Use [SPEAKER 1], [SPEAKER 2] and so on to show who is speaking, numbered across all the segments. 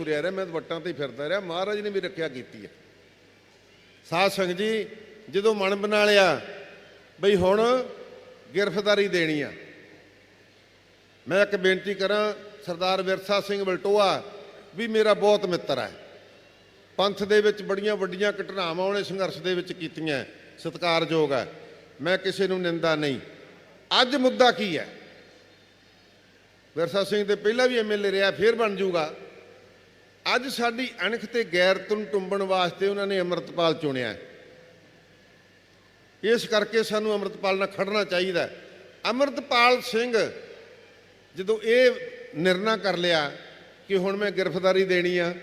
[SPEAKER 1] ਤੁਰਿਆ ਰਿਹਾ, ਮੈਂ ਤਾਂ ਵੱਟਾਂ ਤੇ ਫਿਰਦਾ ਰਿਹਾ। ਮਹਾਰਾਜ ਨੇ ਵੀ ਰੱਖਿਆ ਕੀਤੀ ਹੈ। ਸਾਧ ਸੰਗਤ ਜੀ, ਜਦੋਂ ਮਨ ਬਣਾ ਲਿਆ, ਬਈ ਹੁਣ ਗ੍ਰਿਫਤਾਰੀ ਦੇਣੀ ਆ। ਮੈਂ ਇੱਕ ਬੇਨਤੀ ਕਰਾਂ, ਸਰਦਾਰ ਵਿਰਸਾ ਸਿੰਘ ਬਲਟੋਆ ਵੀ ਮੇਰਾ ਬਹੁਤ ਮਿੱਤਰ ਹੈ। ਪੰਥ ਦੇ ਵਿੱਚ ਬੜੀਆਂ ਵੱਡੀਆਂ ਘਟਨਾਵਾਂ ਉਹਨੇ ਸੰਘਰਸ਼ ਦੇ ਵਿੱਚ ਕੀਤੀਆਂ, ਸਤਿਕਾਰਯੋਗ ਹੈ। ਮੈਂ ਕਿਸੇ ਨੂੰ ਨਿੰਦਾ ਨਹੀਂ। ਅੱਜ ਮੁੱਦਾ ਕੀ ਹੈ? ਵਿਰਸਾ ਸਿੰਘ ਦੇ ਪਹਿਲਾਂ ਵੀ ਐਮਐਲਏ ਰਿਹਾ, ਫੇਰ ਬਣ ਜਾਊਗਾ। ਅੱਜ ਸਾਡੀ ਅਣਖ ਤੇ ਗੈਰਤ ਨੂੰ ਟੁੰਬਣ ਵਾਸਤੇ ਉਹਨਾਂ ਨੇ ਅੰਮ੍ਰਿਤਪਾਲ ਚੁਣਿਆ ਇਸ ਕਰਕੇ ਸਾਨੂੰ ਅੰਮ੍ਰਿਤਪਾਲ ਨਾਲ ਖੜਨਾ ਚਾਹੀਦਾ ਹੈ। ਅੰਮ੍ਰਿਤਪਾਲ ਸਿੰਘ ਜਦੋਂ ਇਹ ਨਿਰਣਾ ਕਰ ਲਿਆ ਕਿ ਹੁਣ ਮੈਂ ਗ੍ਰਿਫਤਾਰੀ ਦੇਣੀ ਆ,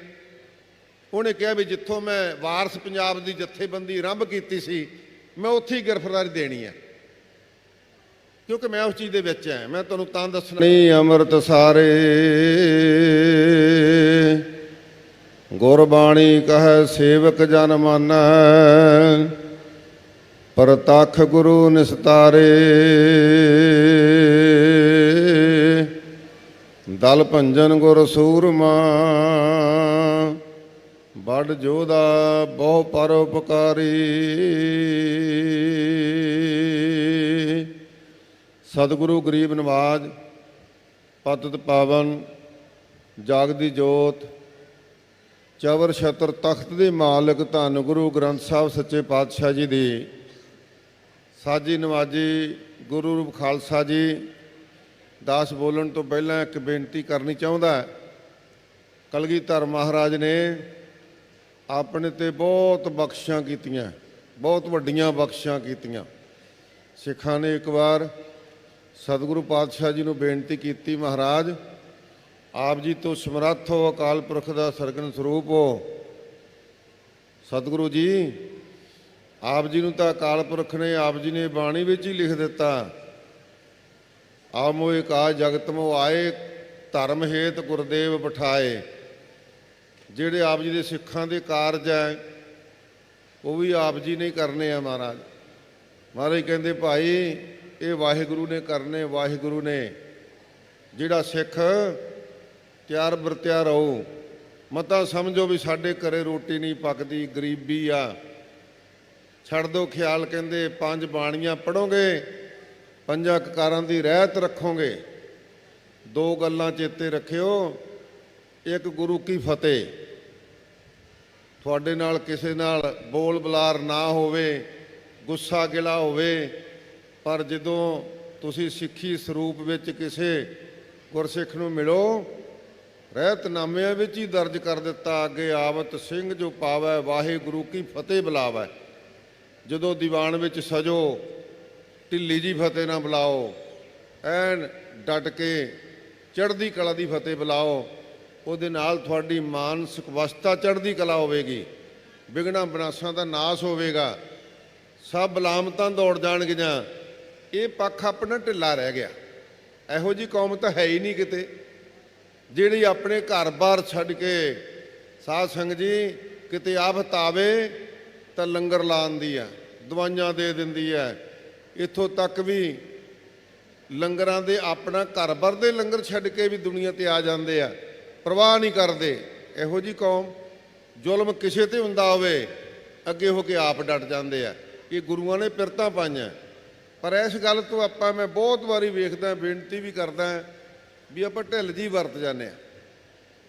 [SPEAKER 1] ਉਹਨੇ ਕਿਹਾ ਵੀ ਜਿੱਥੋਂ ਮੈਂ ਵਾਰਸ ਪੰਜਾਬ ਦੀ ਜਥੇਬੰਦੀ ਆਰੰਭ ਕੀਤੀ ਸੀ, ਮੈਂ ਉੱਥੇ ਹੀ ਗ੍ਰਿਫਤਾਰੀ ਦੇਣੀ ਆ। ਕਿਉਂਕਿ ਮੈਂ ਉਸ ਚੀਜ਼ ਦੇ ਵਿੱਚ ਆ, ਮੈਂ ਤੁਹਾਨੂੰ ਤਾਂ ਦੱਸਣਾ ਨਹੀਂ ਅੰਮ੍ਰਿਤ ਸਾਰੇ। ਗੁਰਬਾਣੀ ਕਹੈ ਸੇਵਕ ਜਨ ਮਾਨੈ। ਪ੍ਰਤੱਖ ਗੁਰੂ ਨਿਸਤਾਰੇ। ਦਲ ਭੰਜਨ ਗੁਰ ਸੂਰਮਾ। ਬੜ ਜੋਦਾ ਬਹੁ ਪਰਉਪਕਾਰੀ ਸਤਿਗੁਰੂ ਗਰੀਬ ਨਵਾਜ, ਪਤਿਤ ਪਾਵਨ, ਜਾਗਦੀ ਜੋਤ। ਚਵਰ ਛਤਰ ਤਖਤ ਦੇ ਮਾਲਕ ਧੰਨ ਗੁਰੂ ਗ੍ਰੰਥ ਸਾਹਿਬ ਸੱਚੇ ਪਾਤਸ਼ਾਹ ਜੀ ਦੀ। ਸਾਜੀ ਨਵਾਜੀ ਗੁਰੂ ਰੂਪ ਖਾਲਸਾ ਜੀ, ਦਾਸ ਬੋਲਣ ਤੋਂ ਪਹਿਲਾਂ ਇੱਕ ਬੇਨਤੀ ਕਰਨੀ ਚਾਹੁੰਦਾ ਕਲਗੀਧਰ ਮਹਾਰਾਜ ਨੇ ਆਪਣੇ ਤੇ ਬਹੁਤ ਬਖਸ਼ਾਂ ਕੀਤੀਆਂ, ਬਹੁਤ ਵੱਡੀਆਂ ਬਖਸ਼ਾਂ ਕੀਤੀਆਂ। ਸਿੱਖਾਂ ਨੇ ਇੱਕ ਵਾਰ ਸਤਿਗੁਰੂ ਪਾਤਸ਼ਾਹ ਜੀ ਨੂੰ ਬੇਨਤੀ ਕੀਤੀ, ਮਹਾਰਾਜ ਆਪ ਜੀ ਤੋਂ ਸਮਰੱਥ ਹੋ, ਅਕਾਲ ਪੁਰਖ ਦਾ ਸਰਗਨ ਸਰੂਪ ਹੋ। ਸਤਿਗੁਰੂ ਜੀ, ਆਪ ਜੀ ਨੂੰ ਤਾਂ ਅਕਾਲ ਪੁਰਖ ਨੇ ਆਪ ਜੀ ਨੇ ਬਾਣੀ ਵਿੱਚ ਹੀ ਲਿਖ ਦਿੱਤਾ। ਆਮੋ ਮੋਇ ਕਾ ਜਗਤ ਮੋ ਆਏ, ਧਰਮ ਹੇਤ ਗੁਰਦੇਵ ਬਿਠਾਏ। ਜਿਹੜੇ ਆਪ ਜੀ ਦੇ ਸਿੱਖਾਂ ਦੇ ਕਾਰਜ ਹੈ, ਉਹ ਵੀ ਆਪ ਜੀ ਨੇ ਕਰਨੇ ਆ ਮਹਾਰਾਜ। ਮਹਾਰਾਜ ਕਹਿੰਦੇ, ਭਾਈ, ਇਹ ਵਾਹਿਗੁਰੂ ਨੇ ਕਰਨੇ, ਵਾਹਿਗੁਰੂ ਨੇ। ਜਿਹੜਾ ਸਿੱਖ ਤਿਆਰ ਬਰਤਿਆ ਰਹੋ। ਮਤਾ ਸਮਝੋ ਵੀ ਸਾਡੇ ਘਰੇ ਰੋਟੀ ਨਹੀਂ ਪੱਕਦੀ, ਗਰੀਬੀ ਆ। ਛੱਡ ਦੋ ਖਿਆਲ, ਕਹਿੰਦੇ ਪੰਜ ਬਾਣੀਆਂ ਪੜੋਗੇ ਪੰਜਾਂ ਕਕਾਰਾਂ ਦੀ ਰਹਿਤ ਰੱਖੋਗੇ। ਦੋ ਗੱਲਾਂ ਚੇਤੇ ਰੱਖਿਓ, ਇੱਕ ਗੁਰੂ ਕੀ ਫਤਿਹ। ਤੁਹਾਡੇ ਨਾਲ ਕਿਸੇ ਨਾਲ ਬੋਲ ਬਲਾਰ ਨਾ ਹੋਵੇ, ਗੁੱਸਾ ਗਿਲਾ ਹੋਵੇ, ਪਰ ਜਦੋਂ ਤੁਸੀਂ ਸਿੱਖੀ ਸਰੂਪ ਵਿੱਚ ਕਿਸੇ ਗੁਰਸਿੱਖ ਨੂੰ ਮਿਲੋ ਰਹਿਤਨਾਮਿਆਂ ਵਿੱਚ ਹੀ ਦਰਜ ਕਰ ਦਿੱਤਾ, ਅੱਗੇ ਆਵਤ ਸਿੰਘ ਜੋ ਪਾਵੈ, ਵਾਹਿਗੁਰੂ ਕੀ ਫਤਿਹ ਬੁਲਾਵੈ। ਜਦੋਂ ਦੀਵਾਨ ਵਿੱਚ ਸਜੋ, ਢਿੱਲੀ ਜੀ ਫਤਿਹ ਨਾ ਬੁਲਾਓ, ਐਨ ਡਟ ਕੇ ਚੜ੍ਹਦੀ ਕਲਾ ਦੀ ਫਤਿਹ ਬੁਲਾਓ, ਉਹਦੇ ਨਾਲ ਤੁਹਾਡੀ ਮਾਨਸਿਕ ਅਵਸਥਾ ਚੜ੍ਹਦੀ ਕਲਾ ਹੋਵੇਗੀ। ਵਿਗਣਾ ਬਨਾਸਾਂ ਦਾ ਨਾਸ ਹੋਵੇਗਾ। ਸਭ ਬਲਾਮਤਾਂ ਦੌੜ ਜਾਣਗੀਆਂ। ਇਹ ਪੱਖ ਆਪਣਾ ਢਿੱਲਾ ਰਹਿ ਗਿਆ। ਇਹੋ ਜੀ ਕੌਮ ਤਾਂ ਹੈ ਹੀ ਨਹੀਂ ਕਿਤੇ। ਜਿਹੜੀ ਆਪਣੇ ਘਰ-ਬਾਰ ਛੱਡ ਕੇ ਸਾਧ ਸੰਗਤ ਜੀ ਕਿਤੇ ਆਫਤ ਆਵੇ ਤਾਂ ਲੰਗਰ ਲਾਉਂਦੀ ਆ, ਦਵਾਈਆਂ ਦੇ ਦਿੰਦੀ ਆ। ਇੱਥੋਂ ਤੱਕ ਵੀ ਲੰਗਰਾਂ ਦੇ ਆਪਣਾ ਘਰ-ਬਾਰ ਦੇ ਲੰਗਰ ਛੱਡ ਕੇ ਵੀ ਦੁਨੀਆ ਤੇ ਆ ਜਾਂਦੇ ਆ। ਪਰਵਾਹ ਨਹੀਂ ਕਰਦੇ, ਇਹੋ ਜੀ ਕੌਮ ਜ਼ੁਲਮ ਕਿਸੇ ਤੇ ਹੁੰਦਾ ਹੋਵੇ, ਅੱਗੇ ਹੋ ਕੇ ਆਪ ਡਟ ਜਾਂਦੇ ਆ। ਇਹ ਗੁਰੂਆਂ ਨੇ ਪਿਰਤਾਂ ਪਾਈਆਂ। ਪਰ ਇਸ ਗੱਲ ਤੋਂ ਆਪਾਂ ਮੈਂ ਬਹੁਤ ਵਾਰੀ ਵੇਖਦਾ, ਬੇਨਤੀ ਵੀ ਕਰਦਾ ਵੀ ਆਪਾਂ ਢਿੱਲ ਜੀ ਵਰਤ ਜਾਂਦੇ ਆ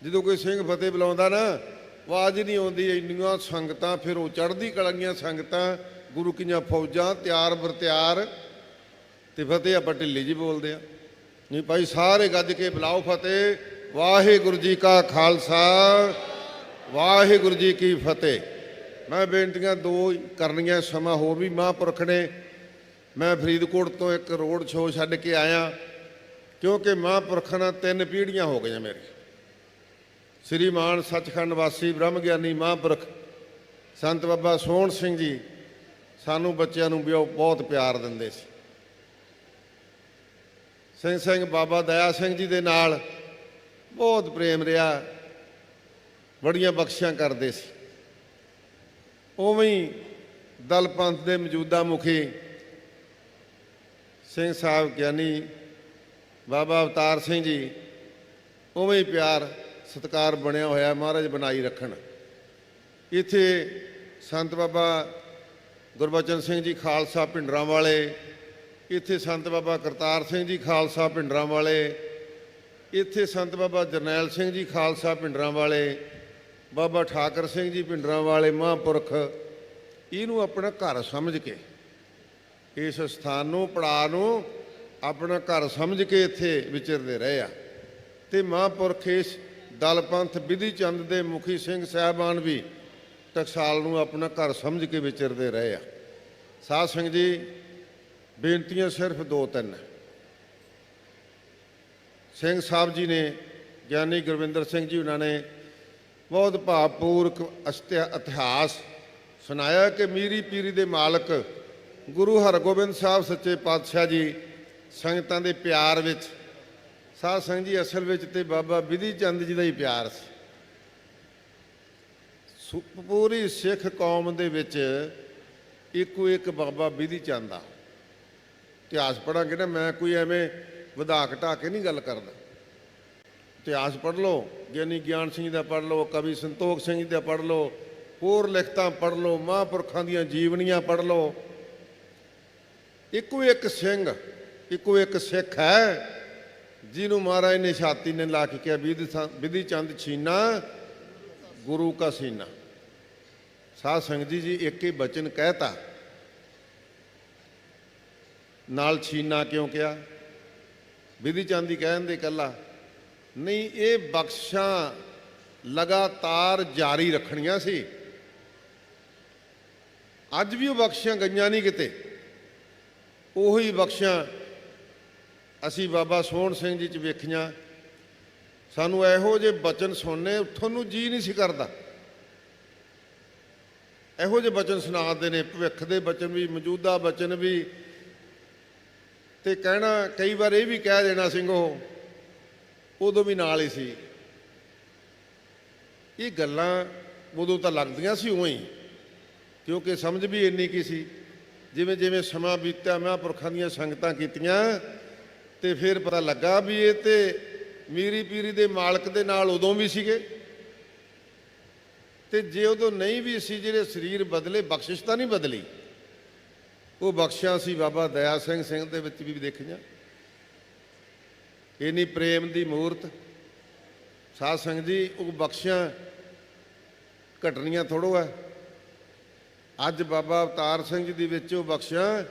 [SPEAKER 1] ਜਦੋਂ ਕੋਈ ਸਿੰਘ ਫਤਿਹ ਬੁਲਾਉਂਦਾ ਨਾ, ਆਵਾਜ਼ ਨਹੀਂ ਆਉਂਦੀ, ਇੰਨੀਆਂ ਸੰਗਤਾਂ, ਫਿਰ ਉਹ ਚੜ੍ਹਦੀ ਕਲਾਂਗੀਆਂ ਸੰਗਤਾਂ, ਗੁਰੂ ਕੀਆਂ ਫੌਜਾਂ, ਤਿਆਰ ਬਰਤਿਆਰ, ਤੇ ਫਤਿਹ ਆਪਾਂ ਢਿੱਲੀ ਜੀ ਬੋਲਦੇ ਆ ਨਹੀਂ ਭਾਈ, ਸਾਰੇ ਗੱਜ ਕੇ ਬੁਲਾਓ ਫਤਿਹ। ਵਾਹਿਗੁਰੂ ਜੀ ਕਾ ਖਾਲਸਾ, ਵਾਹਿਗੁਰੂ ਜੀ ਕੀ ਫਤਿਹ। ਮੈਂ ਬੇਨਤੀਆਂ ਦੋ ਹੀ ਕਰਨੀਆਂ, ਸਮਾਂ ਹੋਰ ਵੀ ਮਹਾਂਪੁਰਖ ਨੇ। ਮੈਂ ਫਰੀਦਕੋਟ ਤੋਂ ਇੱਕ ਰੋਡ ਸ਼ੋਅ ਛੱਡ ਕੇ ਆਇਆ। ਕਿਉਂਕਿ ਮਹਾਂਪੁਰਖਾਂ ਨਾਲ ਤਿੰਨ ਪੀੜ੍ਹੀਆਂ ਹੋ ਗਈਆਂ ਮੇਰੀ ਸ੍ਰੀ ਮਾਨ ਸੱਚਖੰਡ ਵਾਸੀ ਬ੍ਰਹਮ ਗਿਆਨੀ ਮਹਾਂਪੁਰਖ ਸੰਤ ਬਾਬਾ ਸੋਹਣ ਸਿੰਘ ਜੀ ਸਾਨੂੰ ਬੱਚਿਆਂ ਨੂੰ ਵੀ ਉਹ ਬਹੁਤ ਪਿਆਰ ਦਿੰਦੇ ਸੀ। ਸਿੰਘ ਸਿੰਘ ਬਾਬਾ ਦਇਆ ਸਿੰਘ ਜੀ ਦੇ ਨਾਲ ਬਹੁਤ ਪ੍ਰੇਮ ਰਿਹਾ, ਬੜੀਆਂ ਬਖਸ਼ਿਆਂ ਕਰਦੇ ਸੀ। ਉਵੇਂ ਹੀ ਦਲ ਪੰਥ ਦੇ ਮੌਜੂਦਾ ਮੁਖੀ ਸਿੰਘ ਸਾਹਿਬ ਗਿਆਨੀ ਬਾਬਾ ਅਵਤਾਰ ਸਿੰਘ ਜੀ, ਉਵੇਂ ਹੀ ਪਿਆਰ, ਸਤਕਾਰ ਬਣਿਆ ਹੋਇਆ ਮਹਾਰਾਜ ਬਣਾਈ ਰੱਖਣ। ਇੱਥੇ ਸੰਤ ਬਾਬਾ ਗੁਰਬਚਨ ਸਿੰਘ ਜੀ ਖਾਲਸਾ ਪਿੰਡਰਾਂ ਵਾਲੇ, ਇੱਥੇ ਸੰਤ ਬਾਬਾ ਕਰਤਾਰ ਸਿੰਘ ਜੀ ਖਾਲਸਾ ਪਿੰਡਰਾਂ ਵਾਲੇ, ਇੱਥੇ ਸੰਤ ਬਾਬਾ ਜਰਨੈਲ ਸਿੰਘ ਜੀ ਖਾਲਸਾ ਪਿੰਡਰਾਂ ਵਾਲੇ, ਬਾਬਾ ਠਾਕਰ ਸਿੰਘ ਜੀ ਪਿੰਡਰਾਂ ਵਾਲੇ ਮਹਾਂਪੁਰਖ, ਇਹਨੂੰ ਆਪਣਾ ਘਰ ਸਮਝ ਕੇ, ਇਸ ਸਥਾਨ ਨੂੰ ਪੜਾ ਨੂੰ ਆਪਣਾ ਘਰ ਸਮਝ ਕੇ ਇੱਥੇ ਵਿਚਰਦੇ ਰਹੇ ਆ। ਤੇ ਮਹਾਂਪੁਰਖ ਇਸ ਦਲ ਪੰਥ ਵਿਧੀ ਚੰਦ ਦੇ ਮੁਖੀ ਸਿੰਘ ਸਾਹਿਬਾਨ ਵੀ ਟਕਸਾਲ ਨੂੰ ਆਪਣਾ ਘਰ ਸਮਝ ਕੇ ਵਿਚਰਦੇ ਰਹੇ ਆ। ਸਾਧ ਸਿੰਘ ਜੀ, ਬੇਨਤੀਆਂ ਸਿਰਫ ਦੋ ਤਿੰਨ। ਸਿੰਘ ਸਾਹਿਬ ਜੀ ਨੇ, ਗਿਆਨੀ ਗੁਰਵਿੰਦਰ ਸਿੰਘ ਜੀ ਉਹਨਾਂ ਨੇ ਬਹੁਤ ਭਾਵਪੂਰਕ ਅਸਤਿ- ਇਤਿਹਾਸ ਸੁਣਾਇਆ ਕਿ ਮੀਰੀ ਪੀਰੀ ਦੇ ਮਾਲਕ ਗੁਰੂ ਹਰਗੋਬਿੰਦ ਸਾਹਿਬ ਸੱਚੇ ਪਾਤਸ਼ਾਹ ਜੀ ਸੰਗਤਾਂ ਦੇ ਪਿਆਰ ਵਿੱਚ, ਸਾਧ ਸੰਗਤ ਜੀ ਅਸਲ ਵਿੱਚ ਤੇ ਬਾਬਾ ਵਿਧੀ ਚੰਦ ਜੀ ਦਾ ਹੀ ਪਿਆਰ ਸੀ। ਸੁ- ਪੂਰੀ ਸਿੱਖ ਕੌਮ ਦੇ ਵਿੱਚ ਇੱਕੋ ਇੱਕ ਬਾਬਾ ਵਿਧੀ ਚੰਦ ਆ। ਇਤਿਹਾਸ ਪੜਾਂਗੇ ਨਾ, ਮੈਂ ਕੋਈ ਐਵੇਂ ਵਧਾ ਘਟਾ ਕੇ ਨਹੀਂ ਗੱਲ ਕਰਦਾ। ਇਤਿਹਾਸ ਪੜ੍ਹ ਲਓ, ਗਿਆਨੀ ਗਿਆਨ ਸਿੰਘ ਦਾ ਪੜ੍ਹ ਲਓ, ਕਵੀ ਸੰਤੋਖ ਸਿੰਘ ਜੀ ਦਾ ਪੜ੍ਹ ਲਓ, ਹੋਰ ਲਿਖਤਾਂ ਪੜ੍ਹ ਲਓ, ਮਹਾਂਪੁਰਖਾਂ ਦੀਆਂ ਜੀਵਨੀਆਂ ਪੜ੍ਹ ਲਓ। ਇੱਕੋ ਇੱਕ ਸਿੰਘ ਇੱਕੋ ਇੱਕ ਸਿੱਖ ਹੈ, ਜਿਹਨੂੰ ਮਹਾਰਾਜ ਨੇ ਛਾਤੀ ਨੇ ਲਾ ਕੇ ਕਿਹਾ, ਵਿਧੀ ਵਿਧੀ ਚੰਦ ਛੀਨਾ, ਗੁਰੂ ਕਾ ਸੀਨਾ। ਸਾਧ ਸੰਗਤ ਜੀ ਜੀ ਇੱਕ ਹੀ ਬਚਨ ਕਹਿਤਾ। ਨਾਲ ਛੀਨਾ ਕਿਉਂ ਕਿਹਾ? ਵਿਧੀ ਚੰਦ ਹੀ ਕਹਿੰਦੇ ਕੱਲਾ ਨਹੀਂ, ਇਹ ਬਖਸ਼ਾਂ ਲਗਾਤਾਰ ਜਾਰੀ ਰੱਖਣੀਆਂ ਸੀ। ਅੱਜ ਵੀ ਉਹ ਬਖਸ਼ਾਂ ਗਈਆਂ ਨਹੀਂ ਕਿਤੇ। ਉਹੀ ਬਖਸ਼ਾਂ ਅਸੀਂ ਬਾਬਾ ਸੋਹਣ ਸਿੰਘ ਜੀ ਚ ਵੇਖੀਆਂ, ਸਾਨੂੰ ਇਹੋ ਜਿਹੇ ਬਚਨ ਸੁਣਨੇ ਉੱਥੋਂ ਨੂੰ ਜੀ ਨਹੀਂ ਸੀ ਕਰਦਾ। ਇਹੋ ਜਿਹੇ ਬਚਨ ਸੁਣਾਉਂਦੇ ਨੇ, ਭਵਿੱਖ ਦੇ ਬਚਨ ਵੀ, ਮੌਜੂਦਾ ਬਚਨ ਵੀ। ਤੇ ਕਹਿਣਾ, ਕਈ ਵਾਰ ਇਹ ਵੀ ਕਹਿ ਦੇਣਾ ਸਿੰਘੋ ਉਦੋਂ ਵੀ ਨਾਲ ਹੀ ਸੀ। ਇਹ ਗੱਲਾਂ ਉਦੋਂ ਤਾਂ ਲੱਗਦੀਆਂ ਸੀ ਉਵੇਂ ਹੀ, ਕਿਉਂਕਿ ਸਮਝ ਵੀ ਇੰਨੀ ਕੀ ਸੀ। ਜਿਵੇਂ ਜਿਵੇਂ ਸਮਾਂ ਬੀਤਿਆ, ਮਹਾਂਪੁਰਖਾਂ ਦੀਆਂ ਸੰਗਤਾਂ ਕੀਤੀਆਂ ਤੇ ਫਿਰ ਪਤਾ ਲੱਗਾ ਵੀ ਇਹ ਤੇ ਮੀਰੀ ਪੀਰੀ ਦੇ ਮਾਲਕ ਦੇ ਨਾਲ ਉਦੋਂ ਵੀ ਸੀਗੇ। ਤੇ ਜੇ ਉਦੋਂ ਨਹੀਂ ਵੀ ਸੀ, ਜਿਹੜੇ ਸਰੀਰ ਬਦਲੇ, ਬਖਸ਼ਿਸ਼ ਤਾਂ ਨਹੀਂ ਬਦਲੀ। ਉਹ ਬਖਸ਼ਿਆ ਸੀ ਬਾਬਾ ਦਇਆ ਸਿੰਘ ਸਿੰਘ ਦੇ ਵਿੱਚ ਵੀ ਦੇਖੀਆਂ। ਇੰਨੀ ਪ੍ਰੇਮ ਦੀ ਮੂਰਤ, ਸਾਧ ਸੰਗਤ ਜੀ, ਉਹ ਬਖਸ਼ਿਆ ਘਟਣੀਆਂ ਥੋੜੋ ਹੈ ਅੱਜ ਬਾਬਾ ਅਵਤਾਰ ਸਿੰਘ ਜੀ ਦੇ ਵਿੱਚ ਉਹ ਬਖਸ਼ਿਆ,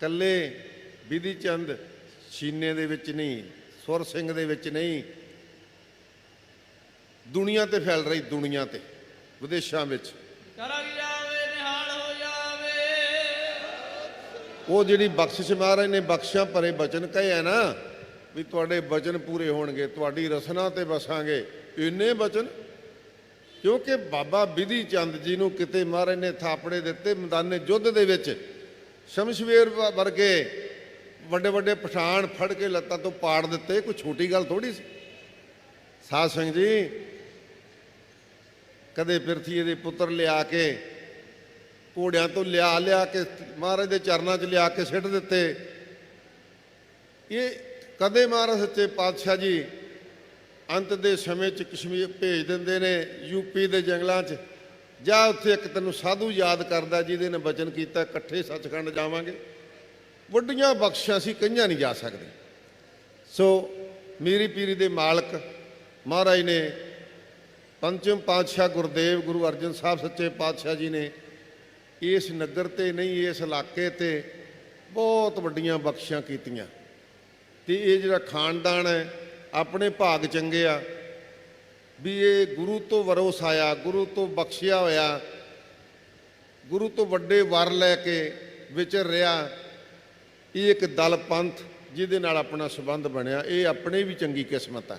[SPEAKER 1] ਕੱਲੇ ਵਿਧੀ ਚੰਦ ਸੀਨੇ ਦੇ ਵਿੱਚ ਨਹੀਂ, ਸੁਰ ਸਿੰਘ ਦੇ ਵਿੱਚ ਨਹੀਂ। ਦੁਨੀਆ ਤੇ ਫੈਲ ਰਹੀ ਦੁਨੀਆ ਤੇ, ਵਿਦੇਸ਼ਾਂ ਵਿੱਚ।
[SPEAKER 2] ਕਰਗ ਜਾਵੇ ਨਿਹਾਲ ਹੋ ਜਾਵੇ
[SPEAKER 1] ਉਹ ਜਿਹੜੀ ਬਖਸ਼ਿਸ਼ ਮਹਾਰਾਜ ਨੇ ਬਖਸ਼ਾਂ ਭਰੇ ਬਚਨ ਕਹੇ ਆ ਨਾ, ਵੀ ਤੁਹਾਡੇ ਬਚਨ ਪੂਰੇ ਹੋਣਗੇ, ਤੁਹਾਡੀ ਰਸਨਾ ਤੇ ਵਸਾਂਗੇ। ਇੰਨੇ ਬਚਨ? ਕਿਉਂਕਿ ਬਾਬਾ ਵਿਧੀ ਚੰਦ ਜੀ ਨੂੰ ਕਿਤੇ ਮਹਾਰਾਜ ਨੇ ਥਾਪੜੇ ਦਿੱਤੇ ਮੈਦਾਨੇ ਯੁੱਧ ਦੇ ਵਿੱਚ। ਸ਼ਮਸ਼ਵੇਰ ਵਰਗੇ ਵੱਡੇ ਵੱਡੇ ਪਠਾਨ ਫੜ ਕੇ ਲੱਤਾਂ ਤੋਂ ਪਾੜ ਦਿੱਤੇ, ਕੋਈ ਛੋਟੀ ਗੱਲ ਥੋੜੀ ਸੀ। ਸਾਧ ਸਿੰਘ ਜੀ, ਕਦੇ ਪਿਰਥੀ ਦੇ ਪੁੱਤਰ ਲਿਆ ਕੇ, ਘੋੜਿਆਂ ਤੋਂ ਲਿਆ ਲਿਆ ਕੇ, ਮਹਾਰਾਜ ਦੇ ਚਰਨਾਂ 'ਚ ਲਿਆ ਕੇ ਸਿੱਟ ਦਿੱਤੇ। ਇਹ ਕਦੇ ਮਹਾਰਾਜ ਸੱਚੇ ਪਾਤਸ਼ਾਹ ਜੀ ਅੰਤ ਦੇ ਸਮੇਂ 'ਚ ਕਸ਼ਮੀਰ ਭੇਜ ਦਿੰਦੇ ਨੇ ਯੂਪੀ ਦੇ ਜੰਗਲਾਂ 'ਚ। ਜਾ ਉੱਥੇ ਇੱਕ ਤੈਨੂੰ ਸਾਧੂ ਯਾਦ ਕਰਦਾ, ਜਿਹਦੇ ਨੇ ਬਚਨ ਕੀਤਾ, ਇਕੱਠੇ ਸੱਚਖੰਡ ਜਾਵਾਂਗੇ। ਵੱਡੀਆਂ ਬਖਸ਼ਾਂ ਸੀ ਕਈਆਂ ਨਹੀਂ ਜਾ ਸਕਦੇ ਸੋ ਮੀਰੀ ਪੀਰੀ ਦੇ ਮਾਲਕ ਮਹਾਰਾਜ ਨੇ ਪੰਚਮ ਪਾਤਸ਼ਾਹ ਗੁਰਦੇਵ ਗੁਰੂ ਅਰਜਨ ਸਾਹਿਬ ਸੱਚੇ ਪਾਤਸ਼ਾਹ ਜੀ ਨੇ ਇਸ ਨਗਰ ਤੇ ਨਹੀਂ, ਇਸ ਇਲਾਕੇ ਤੇ ਬਹੁਤ ਵੱਡੀਆਂ ਬਖਸ਼ਾਂ ਕੀਤੀਆਂ। ਤੇ ਇਹ ਜਿਹੜਾ ਖਾਨਦਾਨ ਹੈ, ਆਪਣੇ ਭਾਗ ਚੰਗੇ ਆ, ਵੀ ਇਹ ਗੁਰੂ ਤੋਂ ਵਰੋਸ ਆਇਆ, ਗੁਰੂ ਤੋਂ ਬਖਸ਼ਿਆ ਹੋਇਆ, ਗੁਰੂ ਤੋਂ ਵੱਡੇ ਵਰ ਲੈ ਕੇ ਵਿਚਰ ਰਿਹਾ ਇਹ ਇੱਕ ਦਲ ਪੰਥ ਜਿਹਦੇ ਨਾਲ ਆਪਣਾ ਸੰਬੰਧ ਬਣਿਆ, ਇਹ ਆਪਣੇ ਵੀ ਚੰਗੀ ਕਿਸਮਤ ਆ।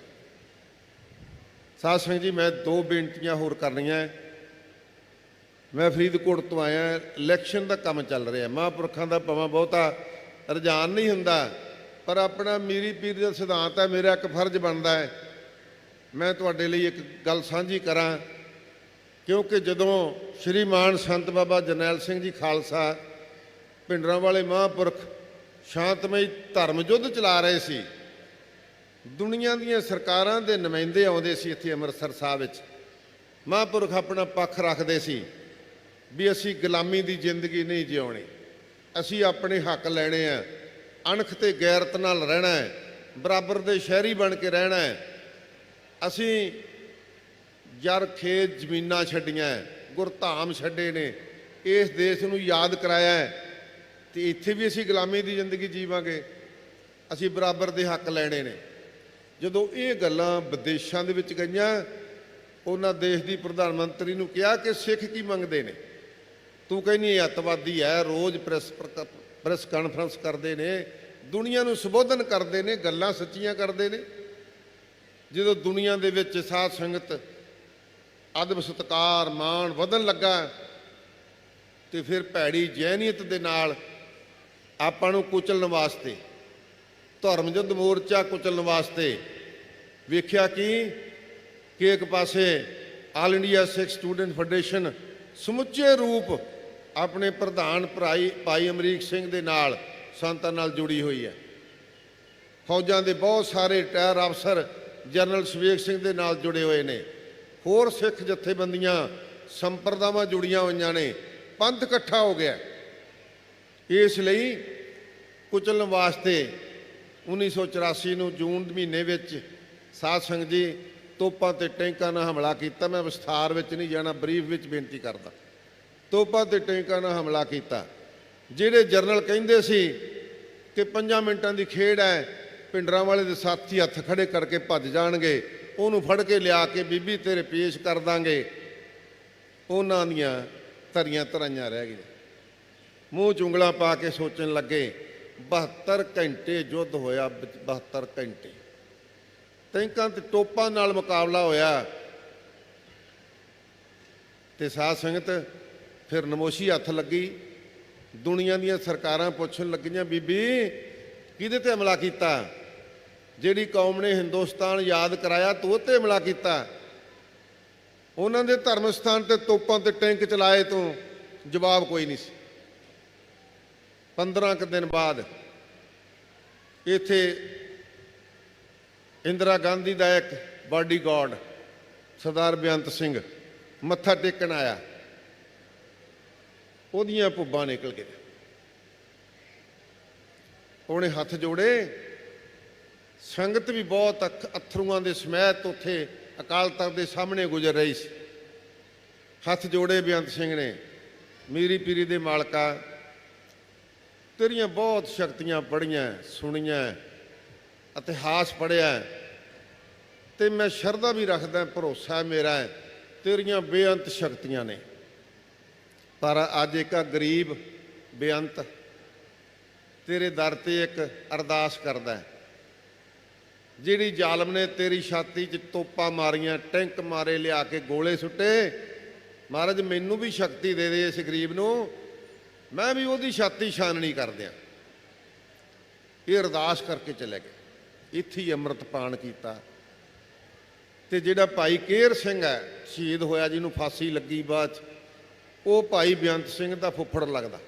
[SPEAKER 1] ਸਾਧ ਸੰਗਤ ਜੀ, ਮੈਂ ਦੋ ਬੇਨਤੀਆਂ ਹੋਰ ਕਰਨੀਆਂ ਮੈਂ ਫਰੀਦਕੋਟ ਤੋਂ ਆਇਆ, ਇਲੈਕਸ਼ਨ ਦਾ ਕੰਮ ਚੱਲ ਰਿਹਾ, ਮਹਾਂਪੁਰਖਾਂ ਦਾ ਭਾਵੇਂ ਬਹੁਤਾ ਰੁਝਾਨ ਨਹੀਂ ਹੁੰਦਾ, ਪਰ ਆਪਣਾ ਮੀਰੀ ਪੀਰ ਦਾ ਸਿਧਾਂਤ ਹੈ ਮੇਰਾ ਇੱਕ ਫਰਜ਼ ਬਣਦਾ ਹੈ ਮੈਂ ਤੁਹਾਡੇ ਲਈ ਇੱਕ ਗੱਲ ਸਾਂਝੀ ਕਰਾਂ, ਕਿਉਂਕਿ ਜਦੋਂ ਸ਼੍ਰੀ ਮਾਨ ਸੰਤ ਬਾਬਾ ਜਰਨੈਲ ਸਿੰਘ ਜੀ ਖਾਲਸਾ ਭਿੰਡਰਾਂ ਵਾਲੇ ਮਹਾਂਪੁਰਖ ਸ਼ਾਂਤਮਈ ਧਰਮ ਯੁੱਧ ਚਲਾ ਰਹੇ ਸੀ। ਦੁਨੀਆ ਦੀਆਂ ਸਰਕਾਰਾਂ ਦੇ ਨੁਮਾਇੰਦੇ ਆਉਂਦੇ ਸੀ ਇੱਥੇ ਅੰਮ੍ਰਿਤਸਰ ਸਾਹਿਬ ਵਿੱਚ। ਮਹਾਂਪੁਰਖ ਆਪਣਾ ਪੱਖ ਰੱਖਦੇ ਸੀ ਵੀ ਅਸੀਂ ਗੁਲਾਮੀ ਦੀ ਜ਼ਿੰਦਗੀ ਨਹੀਂ ਜਿਉਣੀ। ਅਸੀਂ ਆਪਣੇ ਹੱਕ ਲੈਣੇ ਆ। ਅਣਖ ਤੇ ਗੈਰਤ ਨਾਲ ਰਹਿਣਾ ਹੈ। ਬਰਾਬਰ ਦੇ ਸ਼ਹਿਰੀ ਬਣ ਕੇ ਰਹਿਣਾ ਹੈ। ਅਸੀਂ ਯਾਰ ਖੇਤ ਜ਼ਮੀਨਾਂ ਛੱਡੀਆਂ ਗੁਰਧਾਮ ਛੱਡੇ ਨੇ। ਇਸ ਦੇਸ਼ ਨੂੰ ਯਾਦ ਕਰਾਇਆ ਹੈ। ਤੇ ਇੱਥੇ ਵੀ ਅਸੀਂ ਗੁਲਾਮੀ ਦੀ ਜ਼ਿੰਦਗੀ ਜੀਵਾਂਗੇ, ਅਸੀਂ ਬਰਾਬਰ ਦੇ ਹੱਕ ਲੈਣੇ ਨੇ। ਜਦੋਂ ਇਹ ਗੱਲਾਂ ਵਿਦੇਸ਼ਾਂ ਦੇ ਵਿੱਚ ਗਈਆਂ, ਉਹਨਾਂ ਦੇਸ਼ ਦੀ ਪ੍ਰਧਾਨ ਮੰਤਰੀ ਨੂੰ ਕਿਹਾ ਕਿ ਸਿੱਖ ਕੀ ਮੰਗਦੇ ਨੇ? ਤੂੰ ਕਹਿੰਦੀ ਇਹ ਅੱਤਵਾਦੀ ਹੈ, ਰੋਜ਼ ਪ੍ਰੈਸ ਪ੍ਰੈਸ ਕਾਨਫਰੰਸ ਕਰਦੇ ਨੇ, ਦੁਨੀਆ ਨੂੰ ਸੰਬੋਧਨ ਕਰਦੇ ਨੇ, ਗੱਲਾਂ ਸੱਚੀਆਂ ਕਰਦੇ ਨੇ। ਜਦੋਂ ਦੁਨੀਆ ਦੇ ਵਿੱਚ ਸਾਧ ਸੰਗਤ, ਅਦਬ ਸਤਕਾਰ, ਮਾਣ ਵਧਣ ਲੱਗਾ, ਤੇ ਫਿਰ ਭੈੜੀ ਜੈਨੀਅਤ ਦੇ ਨਾਲ ਆਪਾਂ ਨੂੰ ਕੁਚਲਣ ਵਾਸਤੇ, ਧਰਮ ਯੁੱਧ ਮੋਰਚਾ ਕੁਚਲਣ ਵਾਸਤੇ ਵੇਖਿਆ ਕਿ? ਕਿ ਇੱਕ ਪਾਸੇ all India Sikh student federation ਸਮੁੱਚੇ ਰੂਪ ਆਪਣੇ ਪ੍ਰਧਾਨ ਭਾਈ ਭਾਈ ਅਮਰੀਕ ਸਿੰਘ ਦੇ ਨਾਲ ਸੰਤਾਂ ਨਾਲ ਜੁੜੀ ਹੋਈ ਹੈ। ਫੌਜਾਂ ਦੇ ਬਹੁਤ ਸਾਰੇ ਟਾਇਰ ਅਫਸਰ ਜਨਰਲ ਸਵੇਗ ਸਿੰਘ ਦੇ ਨਾਲ ਜੁੜੇ ਹੋਏ ਨੇ। ਹੋਰ ਸਿੱਖ ਜਥੇਬੰਦੀਆਂ ਸੰਪਰਦਾਵਾਂ ਜੁੜੀਆਂ ਹੋਈਆਂ ਨੇ। ਪੰਥ ਇਕੱਠਾ ਹੋ ਗਿਆ। ਇਸ ਲਈ ਕੁਚਲਣ ਵਾਸਤੇ 1984 ਨੂੰ ਜੂਨ ਮਹੀਨੇ ਵਿੱਚ ਸਾਧ ਸੰਗਤ ਜੀ ਤੋਪਾਂ ਤੇ ਟੈਂਕਾਂ ਨਾਲ ਹਮਲਾ ਕੀਤਾ। ਮੈਂ ਵਿਸਥਾਰ ਵਿੱਚ ਨਹੀਂ ਜਾਣਾ, ਬਰੀਫ ਵਿੱਚ ਬੇਨਤੀ ਕਰਦਾ। ਤੋਪਾਂ ਤੇ ਟੈਂਕਾਂ ਨਾਲ ਹਮਲਾ ਕੀਤਾ। ਜਿਹੜੇ ਜਰਨਲ ਕਹਿੰਦੇ ਸੀ ਕਿ 5 ਮਿੰਟਾਂ ਦੀ ਖੇਡ ਹੈ, ਪਿੰਡਰਾਂ ਵਾਲੇ ਦੇ ਸਾਥੀ ਹੱਥ ਖੜੇ ਕਰਕੇ ਭੱਜ ਜਾਣਗੇ, ਉਹਨੂੰ ਫੜ ਕੇ ਲਿਆ ਕੇ ਬੀਬੀ ਤੇਰੇ ਪੇਸ਼ ਕਰ ਦਾਂਗੇ। ਉਹਨਾਂ ਦੀਆਂ ਧਰੀਆਂ ਧਰਾਈਆਂ ਰਹਿ ਗਈਆਂ। ਮੂੰਹ ਚ ਪਾ ਕੇ ਸੋਚਣ ਲੱਗੇ 72 ਘੰਟੇ ਯੁੱਧ ਹੋਇਆ 72 ਘੰਟੇ। ਟੈਂਕਾਂ ਤੇ ਟੋਪਾਂ ਨਾਲ ਮੁਕਾਬਲਾ ਹੋਇਆ। ਤੇ ਸਾਧ ਸੰਗਤ ਫਿਰ ਨਮੋਸ਼ੀ ਹੱਥ ਲੱਗੀ। ਦੁਨੀਆ ਦੀਆਂ ਸਰਕਾਰਾਂ ਪੁੱਛਣ ਲੱਗੀਆਂ, ਬੀਬੀ, ਕਿਹਦੇ ਤੇ ਹਮਲਾ ਕੀਤਾ? ਜਿਹੜੀ ਕੌਮ ਨੇ ਹਿੰਦੁਸਤਾਨ ਯਾਦ ਕਰਾਇਆ, ਤੂੰ ਉਹ ਤੇ ਹਮਲਾ ਕੀਤਾ। ਉਹਨਾਂ ਦੇ ਧਰਮ ਸਥਾਨ ਤੇ ਤੋਪਾਂ ਤੇ ਟੈਂਕ ਚਲਾਏ ਤੋਂ। ਜਵਾਬ ਕੋਈ ਨਹੀਂ ਸੀ। 15 ਕੁ ਦਿਨ ਬਾਅਦ ਇੱਥੇ ਇੰਦਰਾ ਗਾਂਧੀ ਦਾ ਇੱਕ ਬਾਡੀਗਾਰਡ ਸਰਦਾਰ ਬੇਅੰਤ ਸਿੰਘ ਮੱਥਾ ਟੇਕਣ ਆਇਆ। ਉਹਦੀਆਂ ਪੁੱਬਾਂ ਨਿਕਲ ਗਏ। ਉਹਨੇ ਹੱਥ ਜੋੜੇ। ਸੰਗਤ ਵੀ ਬਹੁਤ ਅੱਖ- ਅਥਰੂਆਂ ਦੇ ਸਮੈਤ ਉੱਥੇ ਅਕਾਲ ਤਖਤ ਦੇ ਸਾਹਮਣੇ ਗੁਜ਼ਰ ਰਹੀ ਸੀ। ਹੱਥ ਜੋੜੇ ਬੇਅੰਤ ਸਿੰਘ ਨੇ, ਮੀਰੀ ਪੀਰੀ ਦੇ ਮਾਲਕਾ ਤੇਰੀਆਂ ਬਹੁਤ ਸ਼ਕਤੀਆਂ ਪੜੀਆਂ ਸੁਣੀਆਂ ਇਤਿਹਾਸ ਪੜਿਆ ਤੇ ਮੈਂ ਸ਼ਰਧਾ ਵੀ ਰੱਖਦਾ ਭਰੋਸਾ ਮੇਰਾ ਹੈ, ਤੇਰੀਆਂ ਬੇਅੰਤ ਸ਼ਕਤੀਆਂ ਨੇ। ਪਰ ਅੱਜ ਇੱਕ ਗਰੀਬ ਬੇਅੰਤ ਤੇਰੇ ਦਰ ਤੇ ਇੱਕ ਅਰਦਾਸ ਕਰਦਾ ਹੈ। ਜਿਹੜੀ ਜ਼ਾਲਮ ਨੇ ਤੇਰੀ ਛਾਤੀ 'ਚ ਤੋਪਾਂ ਮਾਰੀਆਂ ਟੈਂਕ ਮਾਰੇ ਲਿਆ ਕੇ ਗੋਲੇ ਸੁੱਟੇ ਮਹਾਰਾਜ ਮੈਨੂੰ ਵੀ ਸ਼ਕਤੀ ਦੇ ਦੇ ਇਸ ਗਰੀਬ ਨੂੰ। ਮੈਂ ਵੀ ਉਹਦੀ ਛਾਤੀ ਛਾਨਣੀ ਕਰਦਿਆਂ ਇਹ ਅਰਦਾਸ ਕਰਕੇ ਚਲੇ ਗਏ। ਇੱਥੇ ਹੀ ਅੰਮ੍ਰਿਤ ਪਾਨ ਕੀਤਾ। ਤੇ ਜਿਹੜਾ ਭਾਈ ਕੇਰ ਸਿੰਘ ਹੈ ਸ਼ਹੀਦ ਹੋਇਆ ਜਿਹਨੂੰ ਫਾਂਸੀ ਲੱਗੀ ਬਾਅਦ 'ਚ, ਉਹ ਭਾਈ ਬੇਅੰਤ ਸਿੰਘ ਦਾ ਫੁੱਫੜ ਲੱਗਦਾ।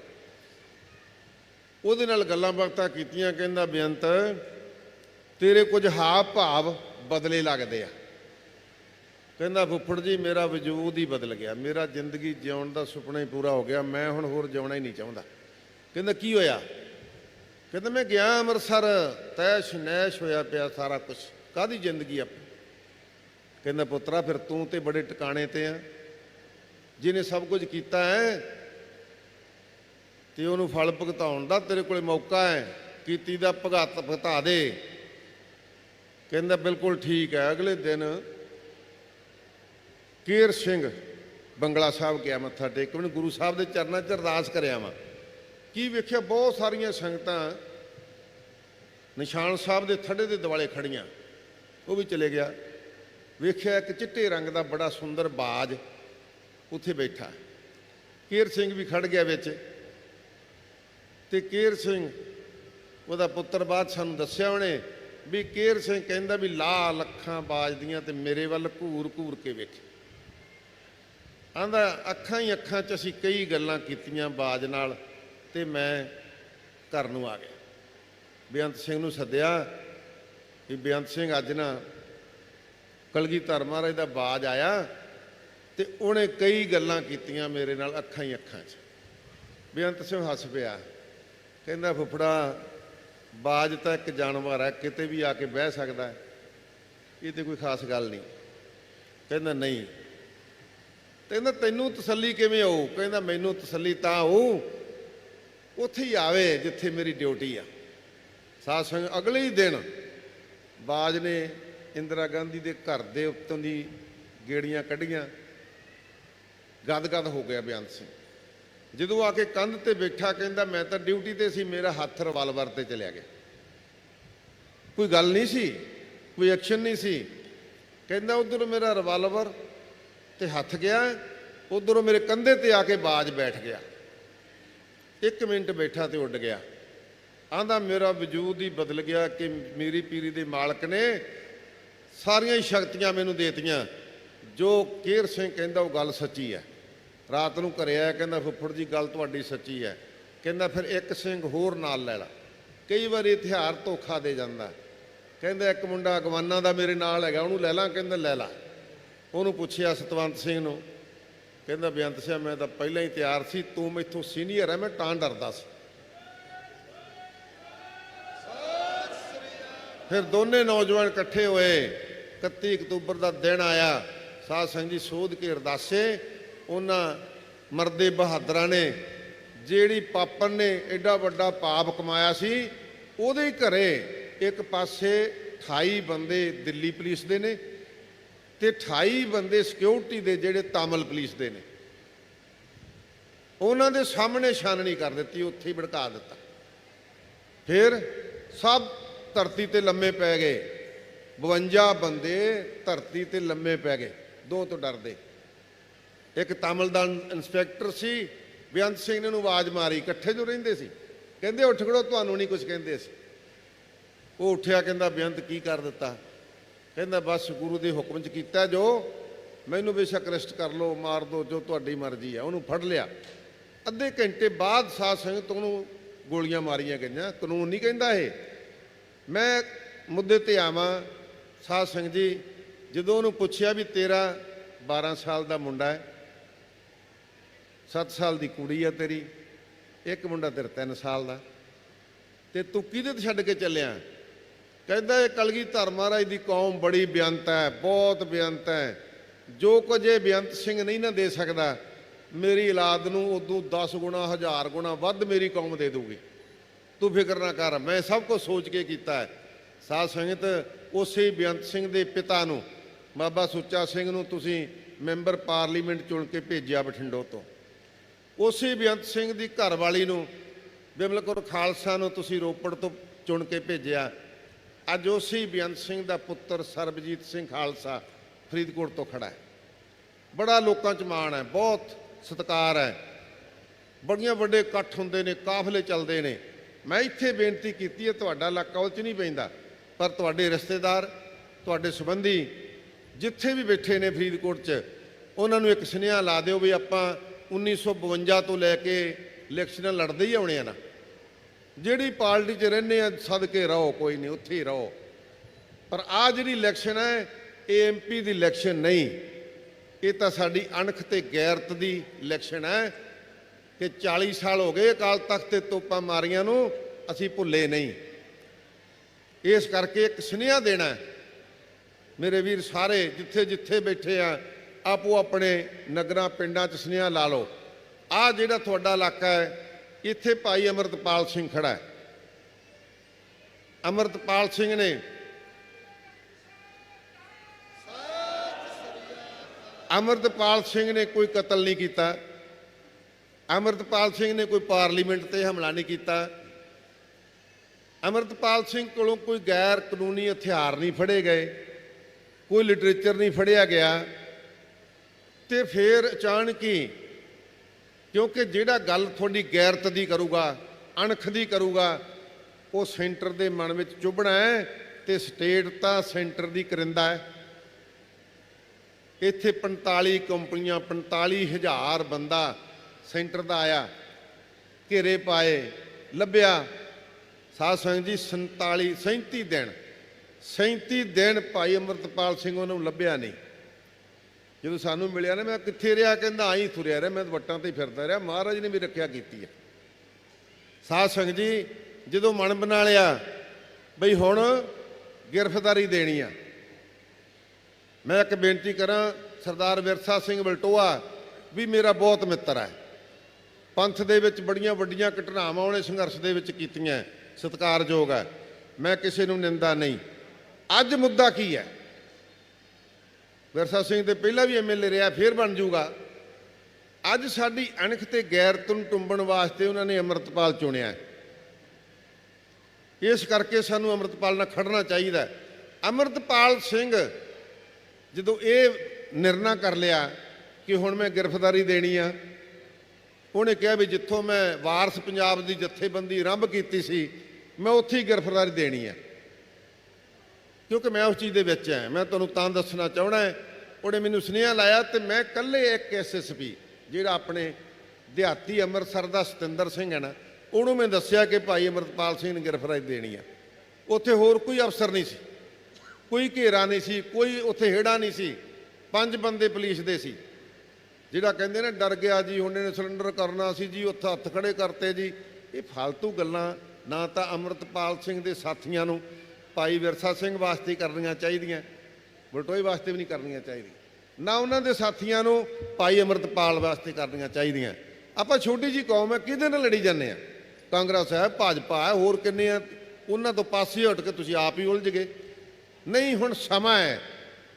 [SPEAKER 1] ਉਹਦੇ ਨਾਲ ਗੱਲਾਂ ਬਾਤਾਂ ਕੀਤੀਆਂ ਕਹਿੰਦਾ ਬੇਅੰਤ ਤੇਰੇ ਕੁਝ ਹਾਵ ਭਾਵ ਬਦਲੇ ਲੱਗਦੇ ਆ। ਕਹਿੰਦਾ, ਫੁੱਫੜ ਜੀ, ਮੇਰਾ ਵਜੂਦ ਹੀ ਬਦਲ ਗਿਆ। ਮੇਰਾ ਜ਼ਿੰਦਗੀ ਜਿਉਣ ਦਾ ਸੁਪਨਾ ਹੀ ਪੂਰਾ ਹੋ ਗਿਆ। ਮੈਂ ਹੁਣ ਹੋਰ ਜਿਉਣਾ ਹੀ ਨਹੀਂ ਚਾਹੁੰਦਾ। ਕਹਿੰਦਾ, ਕੀ ਹੋਇਆ? ਕਹਿੰਦਾ, ਮੈਂ ਗਿਆ ਅੰਮ੍ਰਿਤਸਰ। ਤੈਸ਼ ਨੈਸ਼ ਹੋਇਆ ਪਿਆ ਸਾਰਾ ਕੁਝ ਕਾਦੀ ਜ਼ਿੰਦਗੀ ਆਪਣੀ ਕਹਿੰਦਾ, ਪੁੱਤਰਾ, ਫਿਰ ਤੂੰ ਤੇ ਬੜੇ ਟਿਕਾਣੇ ਤੇ ਆ। ਜਿਹਨੇ ਸਭ ਕੁਝ ਕੀਤਾ ਹੈ ਤੇ ਉਹਨੂੰ ਫਲ ਭੁਗਤਾਉਣ ਦਾ ਤੇਰੇ ਕੋਲੇ ਮੌਕਾ ਹੈ। ਕੀਤੀ ਦਾ ਭਗਤ ਭੁਗਤਾ ਦੇ। ਕਹਿੰਦਾ, ਬਿਲਕੁਲ ਠੀਕ ਹੈ। ਅਗਲੇ ਦਿਨ ਕੇਰ ਸਿੰਘ ਬੰਗਲਾ ਸਾਹਿਬ ਗਿਆ ਮੱਥਾ ਟੇਕ ਉਹਨੇ ਗੁਰੂ ਸਾਹਿਬ ਦੇ ਚਰਨਾਂ 'ਚ ਅਰਦਾਸ ਕਰਿਆ ਵਾ। ਕੀ ਵੇਖਿਆ, ਬਹੁਤ ਸਾਰੀਆਂ ਸੰਗਤਾਂ ਨਿਸ਼ਾਨ ਸਾਹਿਬ ਦੇ ਥੜੇ ਦੇ ਦਿਵਾਲੇ ਖੜੀਆਂ, ਉਹ ਵੀ ਚਲੇ ਗਿਆ। ਵੇਖਿਆ ਇੱਕ ਚਿੱਟੇ ਰੰਗ ਦਾ ਬੜਾ ਸੁੰਦਰ ਬਾਜ ਉੱਥੇ ਬੈਠਾ। ਕੇਰ ਸਿੰਘ ਵੀ ਖੜ ਗਿਆ ਵਿੱਚ। ਤੇ ਕੇਰ ਸਿੰਘ, ਉਹਦਾ ਪੁੱਤਰ ਬਾਅਦ ਸਾਨੂੰ ਦੱਸਿਆ ਉਹਨੇ ਵੀ ਕੇਰ ਸਿੰਘ ਕਹਿੰਦਾ ਵੀ ਲਾ ਲੱਖਾਂ ਬਾਜਦੀਆਂ ਤੇ ਮੇਰੇ ਵੱਲ ਘੂਰ ਘੂਰ ਕੇ ਵੇਖ। ਆਂਦਾ, ਅੱਖਾਂ ਹੀ ਅੱਖਾਂ 'ਚ ਅਸੀਂ ਕਈ ਗੱਲਾਂ ਕੀਤੀਆਂ ਬਾਜ ਨਾਲ ਤੇ ਮੈਂ ਘਰ ਨੂੰ ਆ ਗਿਆ। ਬੇਅੰਤ ਸਿੰਘ ਨੂੰ ਸੱਦਿਆ ਵੀ ਬੇਅੰਤ ਸਿੰਘ ਅੱਜ ਨਾ ਕਲਗੀਧਰ ਮਹਾਰਾਜ ਦਾ ਬਾਜ ਆਇਆ ਤੇ ਉਹਨੇ ਕਈ ਗੱਲਾਂ ਕੀਤੀਆਂ ਮੇਰੇ ਨਾਲ ਅੱਖਾਂ ਹੀ ਅੱਖਾਂ 'ਚ। ਬੇਅੰਤ ਸਿੰਘ ਹੱਸ ਪਿਆ, ਕਹਿੰਦਾ, ਫੁੱਫੜਾ, ਬਾਜ ਤਾਂ ਇੱਕ ਜਾਨਵਰ ਹੈ, ਕਿਤੇ ਵੀ ਆ ਕੇ ਬਹਿ ਸਕਦਾ, ਇਹ ਤੇ ਕੋਈ ਖਾਸ ਗੱਲ ਨਹੀਂ। ਕਹਿੰਦਾ, ਨਹੀਂ ਕਹਿੰਦਾ, ਤੈਨੂੰ ਤਸੱਲੀ ਕਿਵੇਂ ਹੋਊ? ਕਹਿੰਦਾ, ਮੈਨੂੰ ਤਸੱਲੀ ਤਾਂ ਹੋਊ, ਉੱਥੇ ਹੀ ਆਵੇ ਜਿੱਥੇ ਮੇਰੀ ਡਿਊਟੀ ਆ। ਸਾਧ ਸੰਗ ਅਗਲੇ ਹੀ ਦਿਨ ਬਾਜ ਨੇ ਇੰਦਰਾ ਗਾਂਧੀ ਦੇ ਘਰ ਦੇ ਉੱਤੋਂ ਦੀ ਗੇੜੀਆਂ ਕੱਢੀਆਂ। ਗਦਗਦ ਹੋ ਗਿਆ ਬਿਆੰਤ ਸਿੰਘ। ਜਦੋਂ ਆ ਕੇ ਕੰਧ ਤੇ ਬੈਠਾ, ਕਹਿੰਦਾ, ਮੈਂ ਤਾਂ ਡਿਊਟੀ ਤੇ ਸੀ, ਮੇਰਾ ਹੱਥ ਰਿਵਾਲਵਰ ਤੇ ਚਲਿਆ ਗਿਆ। ਕੋਈ ਗੱਲ ਨਹੀਂ ਸੀ, ਕੋਈ ਐਕਸ਼ਨ ਨਹੀਂ ਸੀ। ਕਹਿੰਦਾ, ਉਧਰ ਮੇਰਾ ਰਿਵਾਲਵਰ ਤੇ ਹੱਥ ਗਿਆ, ਉਧਰੋਂ ਮੇਰੇ ਕੰਧੇ ਤੇ ਆ ਕੇ ਬਾਜ ਬੈਠ ਗਿਆ। ਇੱਕ ਮਿੰਟ ਬੈਠਾ ਤੇ ਉੱਡ ਗਿਆ। ਆਂਦਾ ਮੇਰਾ ਵਜੂਦ ਹੀ ਬਦਲ ਗਿਆ ਕਿ ਮੇਰੀ ਪੀਰੀ ਦੇ ਮਾਲਕ ਨੇ ਸਾਰੀਆਂ ਹੀ ਸ਼ਕਤੀਆਂ ਮੈਨੂੰ ਦੇਤੀਆਂ। ਜੋ ਕੇਰ ਸਿੰਘ ਕਹਿੰਦਾ ਉਹ ਗੱਲ ਸੱਚੀ ਹੈ। ਰਾਤ ਨੂੰ ਘਰੇ ਆਇਆ, ਕਹਿੰਦਾ, ਫੁੱਫੜ ਜੀ, ਗੱਲ ਤੁਹਾਡੀ ਸੱਚੀ ਹੈ। ਕਹਿੰਦਾ, ਫਿਰ ਇੱਕ ਸਿੰਘ ਹੋਰ ਨਾਲ ਲੈ ਲਾ। ਕਈ ਵਾਰੀ ਹਥਿਆਰ ਧੋਖਾ ਦੇ ਜਾਂਦਾ। ਕਹਿੰਦਾ, ਇੱਕ ਮੁੰਡਾ ਅਗਵਾਨਾਂ ਦਾ ਮੇਰੇ ਨਾਲ ਹੈਗਾ, ਉਹਨੂੰ ਲੈ ਲਾਂ, ਕਹਿੰਦਾ, ਲੈ ਲਾ। ਉਹਨੂੰ ਪੁੱਛਿਆ ਸਤਵੰਤ ਸਿੰਘ ਨੂੰ, ਕਹਿੰਦਾ ਬੇਅੰਤ ਸਿੰਘ ਮੈਂ ਤਾਂ ਪਹਿਲਾਂ ਹੀ ਤਿਆਰ ਸੀ, ਤੂੰ ਮੈਥੋਂ ਸੀਨੀਅਰ ਹੈ ਮੈਂ ਤਾਂ ਡਰਦਾ ਸੀ। ਫਿਰ ਦੋਨੇ ਨੌਜਵਾਨ ਇਕੱਠੇ ਹੋਏ 31 ਅਕਤੂਬਰ ਦਾ ਦਿਨ ਆਇਆ, ਸਾਧ ਸੰਗਤ ਜੀ ਸੋਧ ਕੇ ਅਰਦਾਸੇ, ਉਹਨਾਂ ਮਰਦੇ ਬਹਾਦਰਾਂ ਨੇ, ਜਿਹੜੀ ਪਾਪਨ ਨੇ ਐਡਾ ਵੱਡਾ ਪਾਪ ਕਮਾਇਆ ਸੀ, ਉਹਦੇ ਹੀ ਘਰੇ ਇੱਕ ਪਾਸੇ 28 ਬੰਦੇ ਦਿੱਲੀ ਪੁਲਿਸ ਦੇ ਨੇ ਤੇ 28 ਬੰਦੇ ਸਿਕਿਉਰਿਟੀ ਦੇ ਜਿਹੜੇ ਤਾਮਲ ਪੁਲਿਸ ਦੇ ਨੇ। ਉਹਨਾਂ ਦੇ ਸਾਹਮਣੇ ਛਾਨਣੀ ਕਰ ਦਿੱਤੀ, ਉੱਥੇ ਹੀ ਭੜਕਾ ਦਿੱਤਾ। ਫਿਰ ਸਭ ਧਰਤੀ ਤੇ ਲੰਮੇ ਪੈ ਗਏ। 52 ਬੰਦੇ ਧਰਤੀ ਤੇ ਲੰਮੇ ਪੈ ਗਏ ਦੋ ਤੋਂ ਡਰਦੇ। ਇੱਕ ਤਾਮਲ ਦਾ ਇੰਸਪੈਕਟਰ ਸੀ, ਬੇਅੰਤ ਸਿੰਘ ਨੇ ਨੂੰ ਆਵਾਜ਼ ਮਾਰੀ, ਇਕੱਠੇ ਜੋ ਰਹਿੰਦੇ ਸੀ। ਕਹਿੰਦੇ, ਉੱਠ ਖੜੋ, ਤੁਹਾਨੂੰ ਨਹੀਂ ਕੁਝ ਕਹਿੰਦੇ ਸੀ ਉਹ ਉੱਠਿਆ, ਕਹਿੰਦਾ, ਬੇਅੰਤ, ਕੀ ਕਰ ਦਿੱਤਾ? ਕਹਿੰਦਾ, ਬਸ ਗੁਰੂ ਦੇ ਹੁਕਮ 'ਚ ਕੀਤਾ ਜੋ, ਮੈਨੂੰ ਬੇਸ਼ੱਕ ਅਰੈਸਟ ਕਰ ਲਓ, ਮਾਰ ਦਿਓ ਜੋ ਤੁਹਾਡੀ ਮਰਜ਼ੀ ਆ। ਉਹਨੂੰ ਫੜ ਲਿਆ। ਅੱਧੇ ਘੰਟੇ ਬਾਅਦ ਸਾਧ ਸੰਗਤ ਉਹਨੂੰ ਗੋਲੀਆਂ ਮਾਰੀਆਂ ਗਈਆਂ। ਕਾਨੂੰਨ ਨਹੀਂ ਕਹਿੰਦਾ ਇਹ। ਮੈਂ ਮੁੱਦੇ ਤੇ ਆਵਾਂ। ਸਾਧ ਸੰਗਤ ਜੀ, ਜਦੋਂ ਉਹਨੂੰ ਪੁੱਛਿਆ ਵੀ ਤੇਰਾ 12 ਸਾਲ ਦਾ ਮੁੰਡਾ ਹੈ 7 ਸਾਲ ਦੀ ਕੁੜੀ ਹੈ ਤੇਰੀ, ਇੱਕ ਮੁੰਡਾ ਤੇਰਾ 3 ਸਾਲ ਦਾ, ਤੇ ਤੂੰ ਕਿਹਦੇ ਤੇ ਛੱਡ ਕੇ ਚੱਲਿਆ? ਕਹਿੰਦਾ ਇਹ ਕਲਗੀਧਰ ਮਹਾਰਾਜ ਦੀ ਕੌਮ ਬੜੀ ਬੇਅੰਤ ਹੈ, ਬਹੁਤ ਬੇਅੰਤ ਹੈ। ਜੋ ਕੁਝ ਇਹ ਬੇਅੰਤ ਸਿੰਘ ਨਹੀਂ ਨਾ ਦੇ ਸਕਦਾ, ਮੇਰੀ ਔਲਾਦ ਨੂੰ ਉਦੋਂ 10 ਗੁਣਾ, ਹਜ਼ਾਰ ਗੁਣਾ ਵੱਧ ਮੇਰੀ ਕੌਮ ਦੇ ਦੂਗੀ ਤੂੰ ਫਿਕਰ ਨਾ ਕਰ, ਮੈਂ ਸਭ ਕੁਝ ਸੋਚ ਕੇ ਕੀਤਾ ਹੈ। ਸਾਧ ਸੰਗਤ, ਉਸੇ ਬੇਅੰਤ ਸਿੰਘ ਦੇ ਪਿਤਾ ਨੂੰ, ਬਾਬਾ ਸੁੱਚਾ ਸਿੰਘ ਨੂੰ ਤੁਸੀਂ ਮੈਂਬਰ ਪਾਰਲੀਮੈਂਟ ਚੁਣ ਕੇ ਭੇਜਿਆ ਬਠਿੰਡੋ ਤੋਂ। ਉਸੇ ਬੇਅੰਤ ਸਿੰਘ ਦੀ ਘਰਵਾਲੀ ਨੂੰ ਬਿਮਲ ਕੌਰ ਖਾਲਸਾ ਨੂੰ ਤੁਸੀਂ ਰੋਪੜ ਤੋਂ ਚੁਣ ਕੇ ਭੇਜਿਆ। ਅੱਜ ਉਸੇ ਬੇਅੰਤ ਸਿੰਘ ਦਾ ਪੁੱਤਰ ਸਰਬਜੀਤ ਸਿੰਘ ਖਾਲਸਾ ਫਰੀਦਕੋਟ ਤੋਂ ਖੜਾ ਹੈ। ਬੜਾ ਲੋਕਾਂ 'ਚ ਮਾਣ ਹੈ, ਬਹੁਤ ਸਤਿਕਾਰ ਹੈ। ਬੜੀਆਂ ਵੱਡੇ ਇਕੱਠ ਹੁੰਦੇ ਨੇ, ਕਾਫਲੇ ਚੱਲਦੇ ਨੇ। ਮੈਂ ਇੱਥੇ ਬੇਨਤੀ ਕੀਤੀ ਹੈ, ਤੁਹਾਡਾ ਇਲਾਕਾ ਉਹ 'ਚ ਨਹੀਂ ਪੈਂਦਾ, ਪਰ ਤੁਹਾਡੇ ਰਿਸ਼ਤੇਦਾਰ, ਤੁਹਾਡੇ ਸੰਬੰਧੀ ਜਿੱਥੇ ਵੀ ਬੈਠੇ ਨੇ ਫਰੀਦਕੋਟ 'ਚ, ਉਹਨਾਂ ਨੂੰ ਇੱਕ ਸੁਨੇਹਾ ਲਾ ਦਿਓ ਵੀ ਆਪਾਂ 1952 ਤੋਂ ਲੈ ਕੇ ਇਲੈਕਸ਼ਨਾਂ ਲੜਦੇ ਹੀ ਆਉਣੇ ਆ ਨਾ। ਜਿਹੜੀ ਪਾਰਟੀ 'ਚ ਰਹਿੰਦੇ ਆ, ਸਦਕੇ ਰਹੋ, ਕੋਈ ਨਹੀਂ, ਉੱਥੇ ਹੀ ਰਹੋ। ਪਰ ਆ ਜਿਹੜੀ ਇਲੈਕਸ਼ਨ ਹੈ, ਇਹ ਐਮਪੀ ਦੀ ਇਲੈਕਸ਼ਨ ਨਹੀਂ। ਇਹ ਤਾਂ ਸਾਡੀ ਅਣਖ ਤੇ ਗੈਰਤ ਦੀ ਇਲੈਕਸ਼ਨ ਹੈ ਕਿ 40 ਸਾਲ ਹੋ ਗਏ ਅਕਾਲ ਤਖਤ ਤੇ ਤੋਪਾਂ ਮਾਰੀਆਂ ਨੂੰ, ਅਸੀਂ ਭੁੱਲੇ ਨਹੀਂ। ਇਸ ਕਰਕੇ ਇੱਕ ਸੁਨੇਹਾ ਦੇਣਾ ਮੇਰੇ ਵੀਰ ਸਾਰੇ ਜਿੱਥੇ ਜਿੱਥੇ ਬੈਠੇ ਆ ਆਪੋ ਆਪਣੇ ਨਗਰਾਂ, ਪਿੰਡਾਂ 'ਚ ਸੁਨੇਹਾ ਲਾ ਲਓ। ਆ ਜਿਹੜਾ ਤੁਹਾਡਾ ਇਲਾਕਾ ਹੈ ਇੱਥੇ ਭਾਈ ਅਮਰਤਪਾਲ ਸਿੰਘ ਖੜਾ ਹੈ। ਅਮਰਤਪਾਲ ਸਿੰਘ ਨੇ ਅਮਰਤਪਾਲ ਸਿੰਘ ਨੇ ਕੋਈ ਕਤਲ ਨਹੀਂ ਕੀਤਾ। ਅਮਰਤਪਾਲ ਸਿੰਘ ਨੇ ਕੋਈ ਪਾਰਲੀਮੈਂਟ ਤੇ ਹਮਲਾ ਨਹੀਂ ਕੀਤਾ। ਅਮਰਤਪਾਲ ਸਿੰਘ ਕੋਲੋਂ ਕੋਈ ਗੈਰ ਕਾਨੂੰਨੀ ਹਥਿਆਰ ਨਹੀਂ ਫੜੇ ਗਏ। ਕੋਈ ਲਿਟਰੇਚਰ ਨਹੀਂ ਫੜਿਆ ਗਿਆ। ਤੇ ਫਿਰ ਅਚਾਨਕ ਹੀ ਕਿਉਂਕਿ ਜਿਹੜਾ ਗੱਲ ਤੁਹਾਡੀ ਗੈਰਤ ਦੀ ਕਰੂਗਾ, ਅਣਖ ਦੀ ਕਰੂਗਾ, ਉਹ ਸੈਂਟਰ ਦੇ ਮਨ ਵਿੱਚ ਚੁਭਣਾ ਹੈ ਤੇ ਸਟੇਟ ਤਾਂ ਸੈਂਟਰ ਦੀ ਕਰਿੰਦਾ ਹੈ। ਇੱਥੇ 45 ਕੰਪਨੀਆਂ 45000 ਬੰਦਾ ਸੈਂਟਰ ਦਾ ਆਇਆ, ਘੇਰੇ ਪਾਏ, ਲੱਭਿਆ। ਸਾਧ ਸੰਗਤ ਜੀ 47 37 ਦਿਨ 37 ਦਿਨ ਭਾਈ ਅਮਰਤਪਾਲ ਸਿੰਘ ਉਹਨੂੰ ਲੱਭਿਆ ਨਹੀਂ। ਜਦੋਂ ਸਾਨੂੰ ਮਿਲਿਆ ਨਾ, ਮੈਂ ਕਿੱਥੇ ਰਿਹਾ? ਕਹਿੰਦਾ, ਆਈ ਤੁਰਿਆ ਰਿਹਾ, ਮੈਂ ਤਾਂ ਵੱਟਾਂ ਤੇ ਫਿਰਦਾ ਰਿਹਾ। ਮਹਾਰਾਜ ਨੇ ਵੀ ਰੱਖਿਆ ਕੀਤੀ ਹੈ। ਸਾਧ ਸੰਗਤ ਜੀ, ਜਦੋਂ ਮਨ ਬਣਾ ਲਿਆ, ਬਈ ਹੁਣ ਗ੍ਰਿਫਤਾਰੀ ਦੇਣੀ ਆ। ਮੈਂ ਇੱਕ ਬੇਨਤੀ ਕਰਾਂ, ਸਰਦਾਰ ਵਿਰਸਾ ਸਿੰਘ ਬਲਟੋਆ ਵੀ ਮੇਰਾ ਬਹੁਤ ਮਿੱਤਰ ਹੈ। ਪੰਥ ਦੇ ਵਿੱਚ ਬੜੀਆਂ ਵੱਡੀਆਂ ਘਟਨਾਵਾਂ ਉਹਨੇ ਸੰਘਰਸ਼ ਦੇ ਵਿੱਚ ਕੀਤੀਆਂ, ਸਤਿਕਾਰਯੋਗ ਹੈ। ਮੈਂ ਕਿਸੇ ਨੂੰ ਨਿੰਦਾ ਨਹੀਂ। ਅੱਜ ਮੁੱਦਾ ਕੀ ਹੈ? ਵਿਰਸਾ ਸਿੰਘ ਤੇ ਪਹਿਲਾਂ ਵੀ ਐਮਐਲਏ ਰਿਹਾ, ਫੇਰ ਬਣ ਜਾਊਗਾ। ਅੱਜ ਸਾਡੀ ਅਣਖ ਤੇ ਗੈਰਤ ਨੂੰ ਟੁੰਬਣ ਵਾਸਤੇ ਉਹਨਾਂ ਨੇ ਅੰਮ੍ਰਿਤਪਾਲ ਚੁਣਿਆ ਇਸ ਕਰਕੇ ਸਾਨੂੰ ਅੰਮ੍ਰਿਤਪਾਲ ਨਾਲ ਖੜਨਾ ਚਾਹੀਦਾ ਹੈ। ਅੰਮ੍ਰਿਤਪਾਲ ਸਿੰਘ ਜਦੋਂ ਇਹ ਨਿਰਣਾ ਕਰ ਲਿਆ ਕਿ ਹੁਣ ਮੈਂ ਗ੍ਰਿਫਤਾਰੀ ਦੇਣੀ ਆ, ਉਹਨੇ ਕਿਹਾ ਵੀ ਜਿੱਥੋਂ ਮੈਂ ਵਾਰਸ ਪੰਜਾਬ ਦੀ ਜਥੇਬੰਦੀ ਆਰੰਭ ਕੀਤੀ ਸੀ, ਮੈਂ ਉੱਥੇ ਹੀ ਗ੍ਰਿਫਤਾਰੀ ਦੇਣੀ ਆ। ਕਿਉਂਕਿ ਮੈਂ ਉਸ ਚੀਜ਼ ਦੇ ਵਿੱਚ ਹਾਂ। ਮੈਂ ਤੁਹਾਨੂੰ ਤਾਂ ਦੱਸਣਾ ਚਾਹਣਾ ਹੈ, ਉਹਨੇ ਮੈਨੂੰ ਸੁਨੇਹਾ ਲਾਇਆ ਤੇ ਮੈਂ ਇਕੱਲੇ ਇੱਕ ਐਸਐਸਪੀ ਜਿਹੜਾ ਆਪਣੇ ਦਿਹਾਤੀ ਅੰਮ੍ਰਿਤਸਰ ਦਾ ਸਤਿੰਦਰ ਸਿੰਘ ਹੈ ਨਾ, ਉਹਨੂੰ ਮੈਂ ਦੱਸਿਆ ਕਿ ਭਾਈ ਅਮਰਤਪਾਲ ਸਿੰਘ ਨੂੰ ਗ੍ਰਿਫਤਾਰੀ ਦੇਣੀ ਆ। ਉੱਥੇ ਹੋਰ ਕੋਈ ਅਫਸਰ ਨਹੀਂ ਸੀ, ਕੋਈ ਘੇਰਾ ਨਹੀਂ ਸੀ, ਕੋਈ ਉੱਥੇ ਹੇੜਾ ਨਹੀਂ ਸੀ, ਪੰਜ ਬੰਦੇ ਪੁਲਿਸ ਦੇ ਸੀ। ਜਿਹੜਾ ਕਹਿੰਦੇ ਨੇ, ਡਰ ਗਿਆ ਜੀ ਉਹਨੇ ਇਹਨੇ ਸਿਲੰਡਰ ਕਰਨਾ ਸੀ ਜੀ, ਉੱਥੇ ਹੱਥ ਖੜੇ ਕਰਤੇ ਜੀ। ਇਹ ਫालतू ਗੱਲਾਂ, ਨਾ ਤਾਂ ਅਮਰਤਪਾਲ ਸਿੰਘ ਦੇ ਸਾਥੀਆਂ ਨੂੰ ਭਾਈ ਵਿਰਸਾ ਸਿੰਘ ਵਾਸਤੇ ਕਰਨੀਆਂ ਚਾਹੀਦੀਆਂ ਬਲਟੋਏ ਵਾਸਤੇ ਵੀ ਨਹੀਂ ਕਰਨੀਆਂ ਚਾਹੀਦੀਆਂ। ਨਾ ਉਹਨਾਂ ਦੇ ਸਾਥੀਆਂ ਨੂੰ ਭਾਈ ਅਮਰਤਪਾਲ ਵਾਸਤੇ ਕਰਨੀਆਂ ਚਾਹੀਦੀਆਂ। ਆਪਾਂ ਛੋਟੀ ਜੀ ਕੌਮ ਹੈ, ਕਿਹਦੇ ਨਾਲ ਲੜੀ ਜਾਂਦੇ ਆ ਕਾਂਗਰਸ ਹੈ, ਭਾਜਪਾ ਹੈ, ਹੋਰ ਕਿੰਨੇ ਆ? ਉਹਨਾਂ ਤੋਂ ਪਾਸੇ ਹਟ ਕੇ ਤੁਸੀਂ ਆਪ ਹੀ ਉਲਝ ਗਏ। ਨਹੀਂ, ਹੁਣ ਸਮਾਂ ਹੈ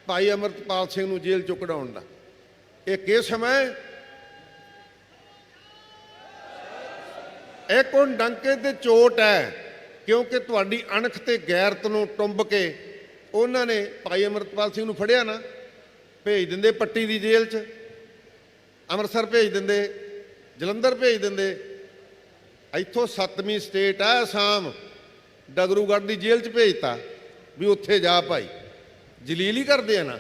[SPEAKER 1] ਭਾਈ ਅਮਰਤਪਾਲ ਸਿੰਘ ਨੂੰ ਜੇਲ੍ਹ ਚੋਂ ਕਢਾਉਣ ਦਾ। ਇਹ ਕੀ ਸਮਾਂ ਹੈ? ਇਹ ਕੋਣ ਡੰਕੇ ਤੇ ਚੋਟ ਹੈ? ਕਿਉਂਕਿ ਤੁਹਾਡੀ ਅਣਖ ਤੇ ਗੈਰਤ ਨੂੰ ਟੁੰਬ ਕੇ ਉਹਨਾਂ ਨੇ ਭਾਈ ਅਮਰਤਪਾਲ ਸਿੰਘ ਨੂੰ ਫੜਿਆ ਨਾ, ਭੇਜ ਦਿੰਦੇ ਪੱਟੀ ਦੀ ਜੇਲ੍ਹ 'ਚ। ਅੰਮ੍ਰਿਤਸਰ ਭੇਜ ਦਿੰਦੇ, ਜਲੰਧਰ ਭੇਜ ਦਿੰਦੇ। ਇੱਥੋਂ ਸੱਤਵੀਂ ਸਟੇਟ ਆ ਅਸਾਮ, ਡਗਰੂਗੜ੍ਹ ਦੀ ਜੇਲ੍ਹ 'ਚ ਭੇਜਤਾ ਵੀ ਉੱਥੇ ਜਾ ਭਾਈ। ਜਲੀਲ ਹੀ ਕਰਦੇ ਆ ਨਾ।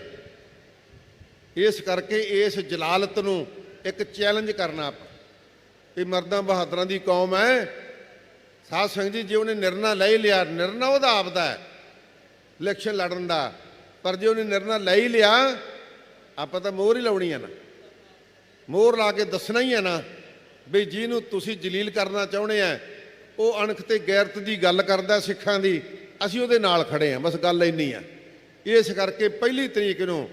[SPEAKER 1] ਇਸ ਕਰਕੇ ਇਸ ਜਲਾਲਤ ਨੂੰ ਇੱਕ ਚੈਲੰਜ ਕਰਨਾ ਆਪਾਂ। ਇਹ ਮਰਦਾਂ ਬਹਾਦਰਾਂ ਦੀ ਕੌਮ ਹੈ ਸਾਧ ਸੰਗਤ ਜੀ, ਜੇ ਉਹਨੇ ਨਿਰਣਾ ਲੈ ਹੀ ਲਿਆ, ਨਿਰਣਾ ਉਹਦਾ ਆਪਦਾ ਹੈ। ਇਲੈਕਸ਼ਨ ਲੜਨ ਦਾ। ਪਰ ਜੇ ਉਹਨੇ ਨਿਰਣਾ ਲੈ ਹੀ ਲਿਆ, ਆਪਾਂ ਤਾਂ ਮੋਹਰ ਹੀ ਲਾਉਣੀ ਆ ਨਾ। ਮੋਹਰ ਲਾ ਕੇ ਦੱਸਣਾ ਹੀ ਆ ਨਾ ਵੀ ਜਿਹਨੂੰ ਤੁਸੀਂ ਜਲੀਲ ਕਰਨਾ ਚਾਹੁੰਦੇ ਆ, ਉਹ ਅਣਖ ਤੇ ਗੈਰਤ ਦੀ ਗੱਲ ਕਰਦਾ ਸਿੱਖਾਂ ਦੀ, ਅਸੀਂ ਉਹਦੇ ਨਾਲ ਖੜੇ ਆ, ਬਸ ਗੱਲ ਇੰਨੀ ਆ। ਇਸ ਕਰਕੇ ਪਹਿਲੀ ਤਰੀਕ ਨੂੰ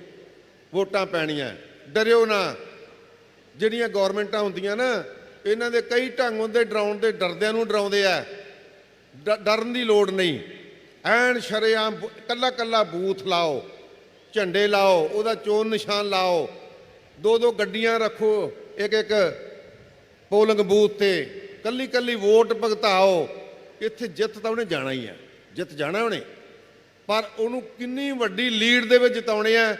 [SPEAKER 1] ਵੋਟਾਂ ਪੈਣੀਆਂ। ਡਰਿਓ ਨਾ। ਜਿਹੜੀਆਂ ਗਵਰਨਮੈਂਟਾਂ ਹੁੰਦੀਆਂ ਨਾ ਇਹਨਾਂ ਦੇ ਕਈ ਢੰਗ ਹੁੰਦੇ, ਡਰਾਉਣ ਦੇ, ਡਰਦਿਆਂ ਨੂੰ ਡਰਾਉਂਦੇ ਆ। ਡ- ਡਰਨ ਦੀ ਲੋੜ ਨਹੀਂ। ਐਨ ਸ਼ਰੇਆਮ ਬ- ਕੱਲਾ ਕੱਲਾ ਬੂਥ ਲਾਓ, ਝੰਡੇ ਲਾਓ, ਉਹਦਾ ਚੋਣ ਨਿਸ਼ਾਨ ਲਾਓ। ਦੋ ਦੋ ਗੱਡੀਆਂ ਰੱਖੋ, ਇੱਕ ਇੱਕ ਪੋਲਿੰਗ ਬੂਥ ਤੇ। ਕੱਲੀ ਕੱਲੀ ਵੋਟ ਭਗਤਾਓ। ਇੱਥੇ ਜਿੱਤ ਤਾਂ ਉਹਨੇ ਜਾਣਾ ਹੀ ਆ। ਜਿੱਤ ਜਾਣਾ ਉਹਨੇ। ਪਰ ਉਹਨੂੰ ਕਿੰਨੀ ਵੱਡੀ ਲੀਡ ਦੇ ਵਿੱਚ ਜਿਤਾਉਣੇ ਆ,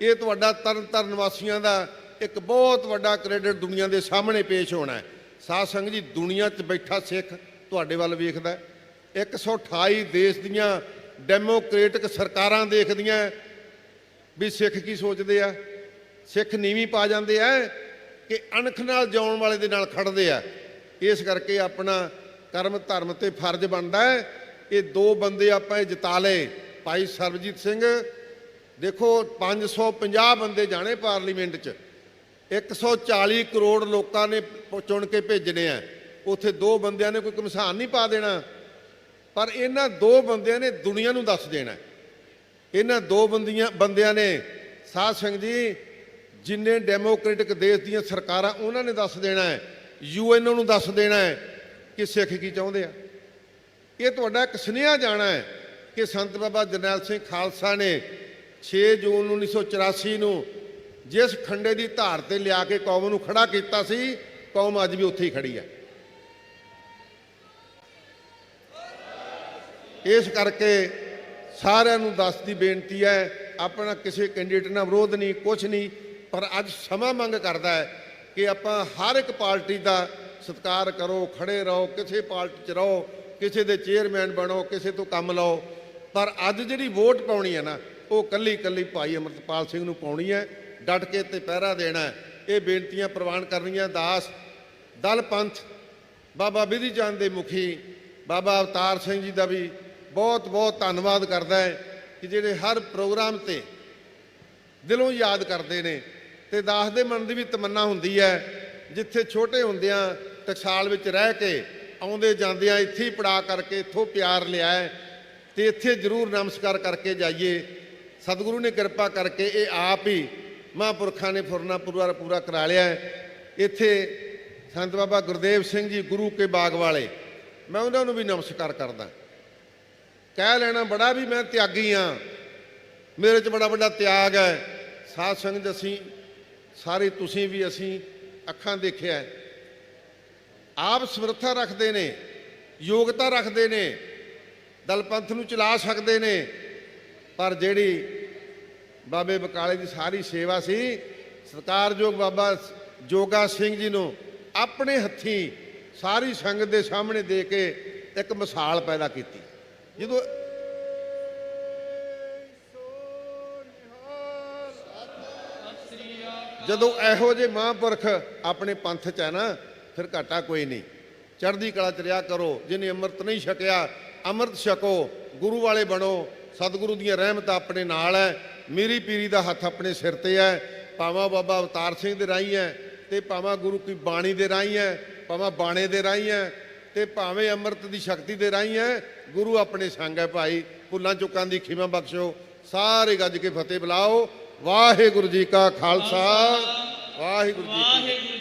[SPEAKER 1] ਇਹ ਤੁਹਾਡਾ ਤਰਨ ਤਾਰਨ ਵਾਸੀਆਂ ਦਾ ਇੱਕ ਬਹੁਤ ਵੱਡਾ ਕ੍ਰੈਡਿਟ ਦੁਨੀਆ ਦੇ ਸਾਹਮਣੇ ਪੇਸ਼ ਹੋਣਾ ਹੈ। ਸਾਧ ਸੰਗਤ ਜੀ, ਦੁਨੀਆ 'ਚ ਬੈਠਾ ਸਿੱਖ ਤੁਹਾਡੇ ਵੱਲ ਵੇਖਦਾ ਹੈ। 128 ਦੇਸ਼ ਦੀਆਂ ਡੈਮੋਕ੍ਰੇਟਿਕ ਸਰਕਾਰਾਂ ਦੇਖਦੀਆਂ ਵੀ ਸਿੱਖ ਕੀ ਸੋਚਦੇ ਆ। ਸਿੱਖ ਨੀਵੀਂ ਪਾ ਜਾਂਦੇ ਆ ਕਿ ਅਣਖ ਨਾਲ ਜਿਉਣ ਵਾਲੇ ਦੇ ਨਾਲ ਖੜਦੇ ਆ। ਇਸ ਕਰਕੇ ਆਪਣਾ ਕਰਮ, ਧਰਮ ਤੇ ਫਰਜ਼ ਬਣਦਾ ਹੈ। ਇਹ ਦੋ ਬੰਦੇ ਆਪਾਂ ਇਹ ਜਿਤਾ ਲਏ, ਭਾਈ ਸਰਬਜੀਤ ਸਿੰਘ। ਦੇਖੋ 550 ਬੰਦੇ ਜਾਣੇ ਪਾਰਲੀਮੈਂਟ 'ਚ। 140 ਕਰੋੜ ਲੋਕਾਂ ਨੇ ਚੁਣ ਕੇ ਭੇਜਣੇ ਆ। ਉੱਥੇ ਦੋ ਬੰਦਿਆਂ ਨੇ ਕੋਈ ਕਮਸਾਨ ਨਹੀਂ ਪਾ ਦੇਣਾ। ਪਰ ਇਹਨਾਂ ਦੋ ਬੰਦਿਆਂ ਨੇ ਦੁਨੀਆ ਨੂੰ ਦੱਸ ਦੇਣਾ। ਇਹਨਾਂ ਦੋ ਬੰਦੀਆਂ, ਬੰਦਿਆਂ ਨੇ, ਸਾਧ ਸਿੰਘ ਜੀ, ਜਿੰਨੇ ਡੈਮੋਕ੍ਰੈਟਿਕ ਦੇਸ਼ ਦੀਆਂ ਸਰਕਾਰਾਂ ਉਹਨਾਂ ਨੇ ਦੱਸ ਦੇਣਾ ਹੈ। ਯੂਐਨ ਨੂੰ ਦੱਸ ਦੇਣਾ ਹੈ ਕਿ ਸਿੱਖ ਕੀ ਚਾਹੁੰਦੇ ਆ। ਇਹ ਤੁਹਾਡਾ ਇੱਕ ਸੁਨੇਹਾ ਜਾਣਾ ਹੈ ਕਿ ਸੰਤ ਬਾਬਾ ਜਰਨੈਲ ਸਿੰਘ ਖਾਲਸਾ ਨੇ 6 ਜੂਨ 1984 ਨੂੰ ਜਿਸ ਖੰਡੇ ਦੀ ਧਾਰ ਤੇ ਲਿਆ ਕੇ ਕੌਮ ਨੂੰ ਖੜਾ ਕੀਤਾ ਸੀ, ਕੌਮ ਅੱਜ ਵੀ ਉੱਥੇ ਹੀ ਖੜੀ ਹੈ। ਇਸ ਕਰਕੇ ਸਾਰਿਆਂ ਨੂੰ ਦੱਸ ਦੀ ਬੇਨਤੀ ਹੈ, ਆਪਣਾ ਕਿਸੇ ਕੈਂਡੀਡੇਟ ਨਾਲ ਵਿਰੋਧ ਨਹੀਂ ਕੁਝ ਨਹੀਂ, ਪਰ ਅੱਜ ਸਮਾਂ ਮੰਗ ਕਰਦਾ ਹੈ ਕਿ ਆਪਾਂ ਹਰ ਇੱਕ ਪਾਰਟੀ ਦਾ ਸਤਿਕਾਰ ਕਰੋ, ਖੜੇ ਰਹੋ, ਕਿਸੇ ਪਾਰਟੀ 'ਚ ਰਹੋ, ਕਿਸੇ ਦੇ ਚੇਅਰਮੈਨ ਬਣੋ, ਕਿਸੇ ਤੋਂ ਕੰਮ ਲਓ। ਪਰ ਅੱਜ ਜਿਹੜੀ ਵੋਟ ਪਾਉਣੀ ਹੈ ਨਾ, ਉਹ ਕੱਲੀ ਕੱਲੀ ਭਾਈ ਅਮਰਤਪਾਲ ਸਿੰਘ ਨੂੰ ਪਾਉਣੀ ਹੈ। ਡਟ ਕੇ ਤੇ ਪਹਿਰਾ ਦੇਣਾ ਇਹ ਬੇਨਤੀਆਂ ਪ੍ਰਵਾਨ ਕਰਨੀਆਂ। ਦਾਸ, ਦਲ ਪੰਥ, ਬਾਬਾ ਬਿਧੀ ਚੰਦ ਦੇ ਮੁਖੀ, ਬਾਬਾ ਅਵਤਾਰ ਸਿੰਘ ਜੀ ਦਾ ਵੀ ਬਹੁਤ ਬਹੁਤ ਧੰਨਵਾਦ ਕਰਦਾ ਹੈ ਕਿ ਜਿਹੜੇ ਹਰ ਪ੍ਰੋਗਰਾਮ ਤੇ ਦਿਲੋਂ ਯਾਦ ਕਰਦੇ ਨੇ। ਤੇ ਦਾਸ ਦੇ ਮਨ ਦੀ ਵੀ ਤਮੰਨਾ ਹੁੰਦੀ ਹੈ, ਜਿੱਥੇ ਛੋਟੇ ਹੁੰਦਿਆਂ ਟਕਸਾਲ ਵਿੱਚ ਰਹਿ ਕੇ ਆਉਂਦੇ ਜਾਂਦਿਆਂ ਇੱਥੇ ਹੀ ਪੜਾ ਕਰਕੇ ਇੱਥੋਂ ਪਿਆਰ ਲਿਆ ਹੈ। ਤੇ ਇੱਥੇ ਜ਼ਰੂਰ ਨਮਸਕਾਰ ਕਰਕੇ ਜਾਈਏ। ਸਤਿਗੁਰੂ ਨੇ ਕਿਰਪਾ ਕਰਕੇ ਇਹ ਆਪ ਹੀ ਮਹਾਂਪੁਰਖਾਂ ਨੇ ਫੁਰਨਾ ਪੂਰਾ ਪੂਰਾ ਕਰਾ ਲਿਆ ਹੈ। ਇੱਥੇ ਸੰਤ ਬਾਬਾ ਗੁਰਦੇਵ ਸਿੰਘ ਜੀ ਗੁਰੂ ਕੇ ਬਾਗ ਵਾਲੇ, ਮੈਂ ਉਹਨਾਂ ਨੂੰ ਵੀ ਨਮਸਕਾਰ ਕਰਦਾ। ਕਹਿ ਲੈਣਾ, ਬੜਾ ਵੀ ਮੈਂ ਤਿਆਗੀ ਆ। ਮੇਰੇ 'ਚ ਬੜਾ ਵੱਡਾ ਤਿਆਗ ਹੈ। ਸਾਧ ਸੰਗਤ ਅਸੀਂ, ਸਾਰੇ ਤੁਸੀਂ ਵੀ ਅਸੀਂ ਅੱਖਾਂ ਦੇਖਿਆ ਆਪ ਸਮਰੱਥਾ ਰੱਖਦੇ ਨੇ, ਯੋਗਤਾ ਰੱਖਦੇ ਨੇ ਦਲ ਪੰਥ ਨੂੰ ਚਲਾ ਸਕਦੇ ਨੇ। ਪਰ ਜਿਹੜੀ ਬਾਬੇ ਬਕਾਲੇ ਦੀ ਸਾਰੀ ਸੇਵਾ ਸੀ। ਸਰਕਾਰਯੋਗ ਬਾਬਾ ਜੋਗਾ ਸਿੰਘ ਜੀ ਨੂੰ ਆਪਣੇ ਹੱਥੀਂ ਸਾਰੀ ਸੰਗਤ ਦੇ ਸਾਹਮਣੇ ਦੇ ਕੇ ਇੱਕ ਮਿਸਾਲ ਪੈਦਾ ਕੀਤੀ। ਜਦੋਂ ਜਦੋਂ ਇਹੋ ਜਿਹੇ ਮਹਾਂਪੁਰਖ ਆਪਣੇ ਪੰਥ 'ਚ ਹੈ ਨਾ, ਫਿਰ ਘਾਟਾ ਕੋਈ ਨਹੀਂ। ਚੜ੍ਹਦੀ ਕਲਾ 'ਚ ਰਿਹਾ ਕਰੋ ਜਿਹਨੇ ਅੰਮ੍ਰਿਤ ਨਹੀਂ ਛਕਿਆ, ਅੰਮ੍ਰਿਤ ਛਕੋ, ਗੁਰੂ ਵਾਲੇ ਬਣੋ, ਸਤਿਗੁਰੂ ਦੀਆਂ ਰਹਿਮਤਾਂ ਆਪਣੇ ਨਾਲ ਹੈ। ਮੇਰੀ ਪੀਰੀ ਦਾ ਹੱਥ ਆਪਣੇ ਸਿਰ ਤੇ ਹੈ ਭਾਵਾਂ ਬਾਬਾ ਅਵਤਾਰ ਸਿੰਘ ਦੇ ਰਾਹੀਂ ਹੈ ਤੇ ਭਾਵਾਂ ਗੁਰੂ ਕੀ ਬਾਣੀ ਦੇ ਰਾਹੀਂ ਹੈ ਭਾਵਾਂ ਬਾਣੇ ਦੇ ਰਾਹੀਂ ਹੈ ਤੇ ਭਾਵੇਂ ਅੰਮ੍ਰਿਤ ਦੀ ਸ਼ਕਤੀ ਦੇ ਰਾਹੀਂ ਹੈ ਗੁਰੂ ਆਪਣੇ ਸੰਗ ਹੈ ਭਾਈ। ਭੁੱਲਾਂ ਚੁੱਕਾਂ ਦੀ ਖਿਮਾ ਬਖਸ਼ੋ ਸਾਰੇ ਗੱਜ ਕੇ ਫਤਿਹ ਬੁਲਾਓ। ਵਾਹਿਗੁਰੂ ਜੀ ਕਾ ਖਾਲਸਾ ਵਾਹਿਗੁਰੂ ਜੀ ਕੀ